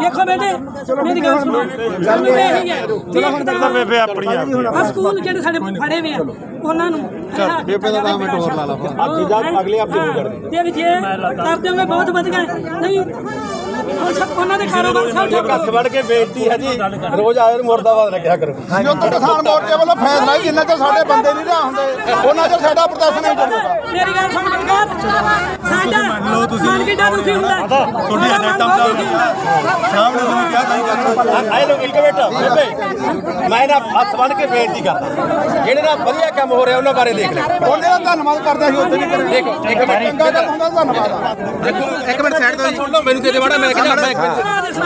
ਦੇਖੋ ਬੇਟੇ ਮੇਰੀ ਗੱਲ ਸੁਣੋ। ਗੱਲ ਇਹ ਹੀ ਚਲੋ ਹੁਣ ਤਾਂ ਬੇਬੇ ਆਪਣੀ ਆ ਆ ਸਕੂਲ ਜਿਹੜੇ ਸਾਡੇ ਫੜੇ ਵੇ ਆ। ਉਹਨਾਂ ਨੂੰ ਬੇਬੇ ਦਾ ਨਾਮ ਹੋਰ ਲਾ ਲਾ ਅੱਗੇ ਜਾ ਅਗਲੇ ਹਫ਼ਤੇ ਨੂੰ ਕਰ ਦਿੰਦੇ। ਦੇ ਵਿੱਚ ਇਹ ਕਰ ਦਿਓਗੇ ਬਹੁਤ ਵਧੀਆ। ਨਹੀਂ ਉਹਨਾਂ ਦੇ ਕਾਰੋਬਾਰ ਸਭ ਇੱਕ ਹੱਥ ਵੜ ਕੇ ਬੇਇੱਜ਼ਤੀ ਹੈ ਜੀ। ਰੋਜ਼ ਆਏ ਨੂੰ ਮੁਰਦਾਬਾਦ ਰੱਖਿਆ ਕਰੋ। ਜੋ ਤੋਂ ਕਿਸਾਨ ਮੋਰਚੇ ਵੱਲੋਂ ਫੈਸਲਾ ਹੀ ਜਿੰਨਾ ਚਿਰ ਸਾਡੇ ਬੰਦੇ ਨਹੀਂ ਨਾ ਹੁੰਦੇ ਉਹਨਾਂ ਚਿਰ ਸਾਡਾ ਪ੍ਰਦਰਸ਼ਨ ਨਹੀਂ ਚੱਲੂਗਾ ਮੇਰੀ ਗੱਲ ਸੁਣ ਬਲਕਾਰ ਸਾਡਾ ਮੰਨ ਲਓ ਤੁਸੀਂ। ਮਨ ਕਿੱਡਾ ਦੁਖੀ ਹੁੰਦਾ। ਤੁਹਾਡੀ ਸਾਡਾ ਮਨ ਬਹੁਤ ਦੁਖੀ ਹੁੰਦਾ। ਸਾਹਮਣੇ ਤੁਹਾਨੂੰ ਕਿਹਾ ਤਾਂ ਆਏ ਲੋਕ ਇੱਕ ਮਿੰਟ ਬੇਬੇ ਮੈਂ ਨਾ ਹੱਥ ਵੜ ਕੇ ਬੇਇੱਜ਼ਤੀ ਕਰਦਾ। ਜਿਹੜੇ ਨਾ ਵਧੀਆ ਕੰਮ ਹੋ ਰਿਹਾ ਉਹਨਾਂ ਬਾਰੇ ਦੇਖ ਲੈ। ਉਹਨੇ ਦਾ ਧੰਨਵਾਦ ਕਰਦਾ ਸੀ ਉੱਥੇ ਵੀ ਕਰੇ ਦੇਖੋ ਇੱਕ ਮਿੰਟ ਚੰਗਾ ਕੰਮ ਹੁੰਦਾ ਧੰਨਵਾਦ। ਆ ਦੇਖੋ ਇੱਕ ਮਿੰਟ ਸਾਈਡ ਤੋਂ ਸੁਣ ਲਓ ਮੈਨੂੰ ਕਿਤੇ ਵੜਾ ਮੈਂ ਕਿਹਾ ਮੈਂ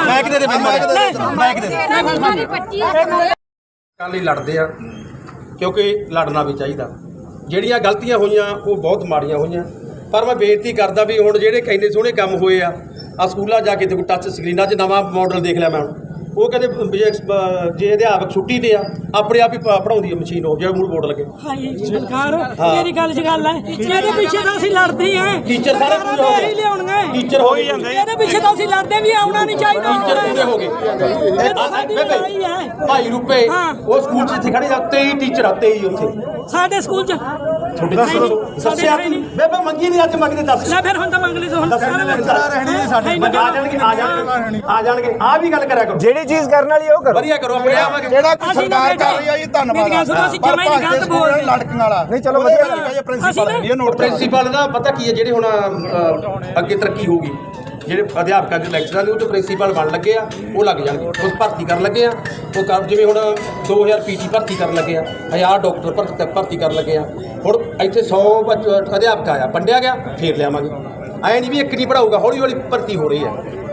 ਮੈਂ ਕਿਤੇ ਦੇ ਮੈਂ ਕਿਤੇ ਦੇ ਕੱਲ ਹੀ। ਲੜਦੇ ਆ ਕਿਉਂਕਿ ਲੜਨਾ ਵੀ ਚਾਹੀਦਾ। ਜਿਹੜੀਆਂ ਗਲਤੀਆਂ ਹੋਈਆਂ ਉਹ ਬਹੁਤ ਮਾੜੀਆਂ ਹੋਈਆਂ। ਪਰ ਮੈਂ ਬੇਨਤੀ ਕਰਦਾ ਵੀ ਹੁਣ ਜਿਹੜੇ ਕਹਿੰਦੇ ਸੋਹਣੇ ਕੰਮ ਹੋਏ ਆ ਆ ਸਕੂਲਾਂ ਜਾ ਕੇ ਦੇਖੋ ਟੱਚ ਸਕਰੀਨਾਂ 'ਚ ਨਵਾਂ ਮਾਡਲ ਦੇਖ ਲਿਆ ਮੈਂ ਹੁਣ। ਉਹ ਕਹਿੰਦੇ ਵੀ ਜੇ ਅਹ ਜੇ ਅਧਿਆਪਕ ਛੁੱਟੀ ਤੇ ਆ ਆਪਣੇ ਆਪ ਹੀ ਪ- ਪੜ੍ਹਾਉਂਦੀ ਹੈ ਮਸ਼ੀਨ ਉਹ ਜਿਹੜਾ ਮੂਡ ਬੋਰਡ ਲੱਗੇ। ਹਾਈ ਸਰਕਾਰ ਮੇਰੀ ਗੱਲ 'ਚ ਗੱਲ ਹੈ। ਇਹਦੇ ਪਿੱਛੇ ਤਾਂ ਅਸੀਂ ਲੜਦੇ ਆਂ ਟੀਚਰ ਸਾਰੇ ਸਰਕਾਰਾਂ ਪੂਰੇ ਹੋ ਇਹੀ ਗਏ। ਲਿਆਉਣੀਆਂ ਟੀਚਰ ਹੋ ਹੀ ਜਾਂਦੇ। ਇਹਦੇ ਪਿੱਛੇ ਤਾਂ ਅਸੀਂ ਲੜਦੇ ਵੀ ਆਉਣਾ ਨਹੀਂ ਚਾਹੀਦਾ ਟੀਚਰ ਪੂਰੇ ਹੋ ਗਏ। ਇਹ ਤਾਂ ਸਾਡੀ ਲੜਾਈ ਹੈ। ਭਾਈ ਰੁਪਏ ਹਾਂ। ਉਹ ਸਕੂਲ 'ਚ ਇੱਥੇ ਖੜੇ ਆ 23 ਟੀਚਰ ਆ 23 ਉੱਥੇ। ਸਾਡੇ ਸਕੂਲ 'ਚ ਤੁਹਾਡੇ ਦੱਸੋ। ਦੱਸੋ ਸਾਡੇ ਸੱਸਿਆ ਹੈ ਨਹੀਂ। ਬੇਬੇ ਮੰਗੀ ਨਹੀਂ ਅੱਜ ਮੰਗਦੇ ਦੱਸ। ਲੈ ਫਿਰ ਹੁਣ ਤਾਂ ਮੰਗ ਲਈ ਸੋ ਹੁਣ ਦੱਸ ਸਾਰਾ ਰਹਿਣੀ ਨਹੀਂ ਸਾਡੇ ਆ ਜਾਣਗੇ ਆ ਜਾਣਗੇ। ਆ ਜਾਣਗੇ। ਆ ਵੀ ਗੱਲ ਕਰਿਆ ਕਰੋ। ਜਿਹੜੀ ਚੀਜ਼ ਕਰਨ ਵਾਲੀ ਉਹ ਕਰੋ। ਵਧੀਆ ਕਰੋ ਆਪਣੇ ਆਵਾਂਗੇ ਜਿਹੜਾ ਕੁਛ ਅਸੀਂ ਨਾ ਸਰਕਾਰ ਕਰ ਰਹੀ ਆ ਜੀ ਧੰਨਵਾਦ। ਅਸੀਂ ਨਹੀਂ ਗਲਤ। ਲੜਕਣ ਵਾਲਾ। ਨਹੀਂ, ਚਲੋ ਵਧੀਆ ਇਹ ਪ੍ਰਿੰਸੀਪਲ ਇਹ ਨੋਟ ਪ੍ਰਿੰਸੀਪਲ ਦਾ ਪਤਾ ਕੀ ਹੈ ਜਿਹੜੇ ਹੁਣ ਅੱਗੇ ਤਰੱਕੀ ਹੋਊਗੀ। ਜਿਹੜੇ ਅਧਿਆਪਕਾਂ ਦੇ ਲੈਕਚਰਾਂ ਦੇ ਉਹ 'ਚ ਪ੍ਰਿੰਸੀਪਲ ਬਣ ਲੱਗੇ ਆ, ਉਹ ਲੱਗ ਜਾਣਗੇ। ਉਸ ਭਰਤੀ ਕਰਨ ਲੱਗੇ ਆ। ਉਹ ਕਰ ਜਿਵੇਂ ਹੁਣ 2000 ਪੀਟੀ ਭਰਤੀ ਕਰਨ ਲੱਗੇ ਆ 1000 ਡਾਕਟਰ ਭਰਤੀ ਭਰਤੀ ਕਰਨ ਲੱਗੇ ਆ। ਹੁਣ ਇੱਥੇ 100 ਬੱਚ- ਅਧਿਆਪਕ ਆਇਆ, ਵੰਡਿਆ ਗਿਆ, ਫੇਰ ਲਿਆਵਾਂਗੇ। ਐ ਨਹੀਂ ਵੀ ਇੱਕ ਨਹੀਂ ਪੜਾਊਗਾ ਹੌਲੀ ਹੌਲੀ ਭਰਤੀ ਹੋ ਰਹੀ ਹੈ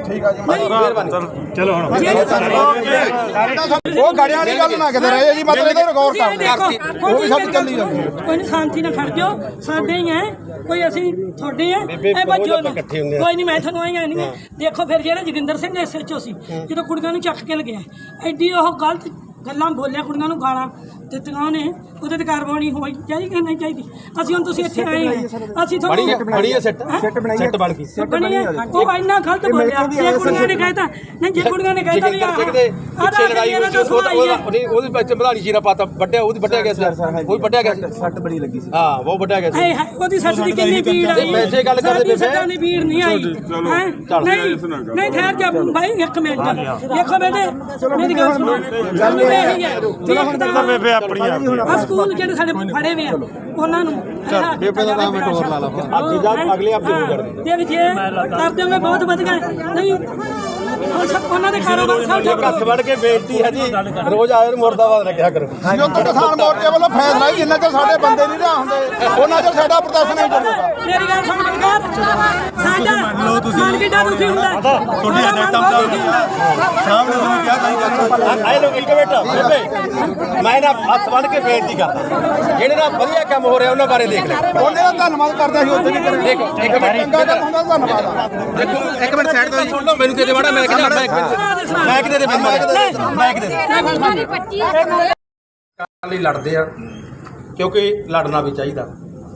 ਠੀਕ ਆ ਜੀ। ਮਿਹਰਬਾਨੀ। ਚਲੋ ਹੁਣ। ਉਹ ਗੜਿਆਂ ਦੀ ਗੱਲ ਨਾ ਕਿਤੇ ਰਹੇ ਜੀ ਮਤਲਬ ਇਹਦੇ ਰਿਕਾਰਡ ਤੁਸੀਂ ਇਹ ਕਰਦੇ ਦੇਖੋ, ਉਹ ਵੀ ਸਾਡੀ ਚੱਲੀ ਜਾਂਦੀ ਹੈ। ਕੋਈ ਨਹੀਂ ਸ਼ਾਂਤੀ ਨਾਲ ਖੜ ਜਾਓ। ਸਾਡੇ ਹੀ ਹੈ ਕੋਈ ਅਸੀਂ ਤੁਹਾਡੇ ਆ ਬੇਬੇ, ਇਹ ਰੋਜ਼ ਬੱਜੋ ਆਪਾਂ ਇਕੱਠੇ ਹੁੰਦੇ ਆ। ਕੋਈ ਨਹੀਂ ਮੈਂ ਤੁਹਾਨੂੰ ਆਈਆਂ ਨਹੀਂ ਦੇਖੋ ਫਿਰ ਜਿਹੜਾ ਜੋਗਿੰਦਰ ਸਿੰਘ ਐਸਐਚਓ ਸੀ ਜਦੋਂ ਕੁੜੀਆਂ ਨੂੰ ਚੱਕ ਕੇ ਲਗਿਆ ਐਡੀ ਉਹ ਗਲਤ ਗੱਲਾਂ ਬੋਲਿਆ ਕੁੜੀਆਂ ਨੂੰ ਗਾਲਾਂ। ਦਿੱਤੀਆਂ ਉਹਨੇ ਉਹਦੇ ਤੇ ਕਾਰਵਾਈ ਹੋਈ ਚਾਹੀਦੀ ਕਿ ਨਹੀਂ ਚਾਹੀਦੀ? ਅਸੀਂ ਹੁਣ ਤੁਸੀਂ ਇੱਥੇ ਆਏ ਹਾਂ। ਅਸੀਂ ਬਣੀ ਹੈ ਤੁਹਾਨੂੰ ਬਣੀ ਹੈ ਸੈੱਟ? ਸੈੱਟ ਬਣਾਈ ਸੈੱਟ ਬਣ ਗਈ। ਬਣੀ ਹੈ। ਉਹ ਇੰਨਾ ਗਲਤ ਬੋਲਿਆ। ਜੇ ਕੁੜੀਆਂ ਨੇ ਕਹਿਤਾ ਨਹੀਂ ਜੇ ਕੁੜੀਆਂ ਨੇ ਕਹਿਤਾ ਵੀ ਜੋਗਿੰਦਰ ਸਿੰਘ ਦੇ ਪਿੱਛੇ ਲੜਾਈ ਹੋਈ ਸੀ ਉਹ ਉਹਦੀ ਉਹਦੇ ਵਿੱਚ ਮਧਾਣੀ ਸ਼ੀਰਾ ਪਾਤਾ ਵੱਡਿਆ ਉਹਦੀ ਵੱਡਿਆ ਗਿਆ ਸੀ। ਉਹ ਵੱਡਿਆ ਗਿਆ ਸੀ। ਸੱਟ ਬੜੀ ਲੱਗੀ ਸੀ। ਹਾਂ ਉਹ ਵੱਡਿਆ ਗਿਆ ਸੀ। ਹਾਏ ਹਾਏ ਉਹਦੀ ਸੱਚ ਦੀ ਕਿੰਨੀ ਪੀੜ ਆਈ। ਵੈਸੇ ਗੱਲ ਕਰਦੇ ਸਾਡੀ। ਸੱਚਾਂ ਦੀ ਪੀੜ ਨਹੀਂ ਆਈ। ਹੈਂ? ਨਹੀਂ ਨਹੀਂ ਠਹਿਰ ਜਾ ਭਾਈ ਇੱਕ ਮਿੰਟ। ਦੇਖੋ ਬੇਟੇ ਮੇਰੀ ਗੱਲ ਸੁਣੋ। ਗੱਲ ਇਹ ਹੈ ਚਲੋ ਹੁਣ ਤਾਂ ਬੇਬੇ ਆਪਣੀ ਆ ਆ ਸਕੂਲ ਜਿਹੜੇ ਸਾਡੇ ਫੜੇ ਵੇ ਆ ਉਹਨਾਂ ਨੂੰ ਬੇਬੇ ਦਾ ਨਾਮ ਟੋਰ ਲਾ ਲਾ ਅੱਗੇ ਜਾ ਅਗਲੇ ਹਫ਼ਤੇ ਹੋ ਜਾਣਗੇ ਦੇ ਵਿੱਚ ਇਹ ਕਰ ਦਿਓਗੇ ਬਹੁਤ ਵਧੀਆ। ਨਹੀਂ ਉਹਨਾਂ ਦੇ ਕਾਰੋਬਾਰ ਸਭ ਜੇ ਹੱਥ ਵੜ ਕੇ ਬੇਇੱਜ਼ਤੀ ਹੈ ਜੀ ਰੋਜ਼ ਆਏ ਨੂੰ ਮੁਰਦਾਬਾਦ ਲੱਗਿਆ ਕਰੋ। ਜੋ ਤੋਂ ਕਿਸਾਨ ਮੋਰਚੇ ਵੱਲੋਂ ਫੈਸਲਾ ਹੀ ਜਿੰਨਾ ਚਿਰ ਸਾਡੇ ਬੰਦੇ ਨਹੀਂ ਨਾ ਹੁੰਦੇ ਉਹਨਾਂ ਚਿਰ ਸਾਡਾ ਪ੍ਰਦਰਸ਼ਨ ਨਹੀਂ ਚੱਲੂਗਾ ਮੇਰੀ ਗੱਲ ਸੁਣ ਬਲਕਾਰ ਸਾਡਾ ਲਓ ਤੁਸੀਂ। ਮਨ ਕਿੱਡਾ ਦੁਖੀ ਹੁੰਦਾ। ਹੈ। ਤੁਹਾਡੀ ਸਾਡਾ ਮਨ ਹਦਾਇਤਾਂ ਬਹੁਤ ਦੁਖੀ ਹੁੰਦਾ। ਹੈ। ਸਾਹਮਣੇ ਤੁਹਾਨੂੰ ਕਿਹਾ ਤਾਂ ਹੀ? ਕਰ ਆਏ ਲੋਕ ਇੱਕ ਮਿੰਟ ਬੇਬੇ ਮੈਂ ਨਾ ਹੱਥ ਵੜ ਕੇ ਬੇਇੱਜ਼ਤੀ ਕਰਦਾ। ਜਿਹੜੇ ਨਾ ਵਧੀਆ ਕੰਮ ਹੋ ਰਿਹਾ ਉਹਨਾਂ ਬਾਰੇ ਦੇਖ ਲੈ। ਉਹਨੇ ਦਾ ਧੰਨਵਾਦ ਕਰਦਾ ਸੀ ਉੱਥੇ ਵੀ ਕਰੇ ਦੇਖੋ ਇੱਕ ਮਿੰਟ। ਚੰਗਾ ਕੰਮ ਹੁੰਦਾ ਧੰਨਵਾਦ। ਆ ਦੇਖੋ ਇੱਕ ਮਿੰਟ ਸਾਈਡ ਤੋਂ ਸੁਣ ਲਓ ਮੈਨੂੰ ਕਿਤੇ ਮਾੜਾ ਮੈਂ ਕਿਹਾ ਮੈਂ ਮੈਂ ਕਿਤੇ ਦੇ ਮੈਂ ਕਿਤੇ ਦੇ ਲਈ ਲੜਦੇ ਆ ਕਿਉਂਕਿ ਲੜਨਾ ਵੀ ਚਾਹੀਦਾ।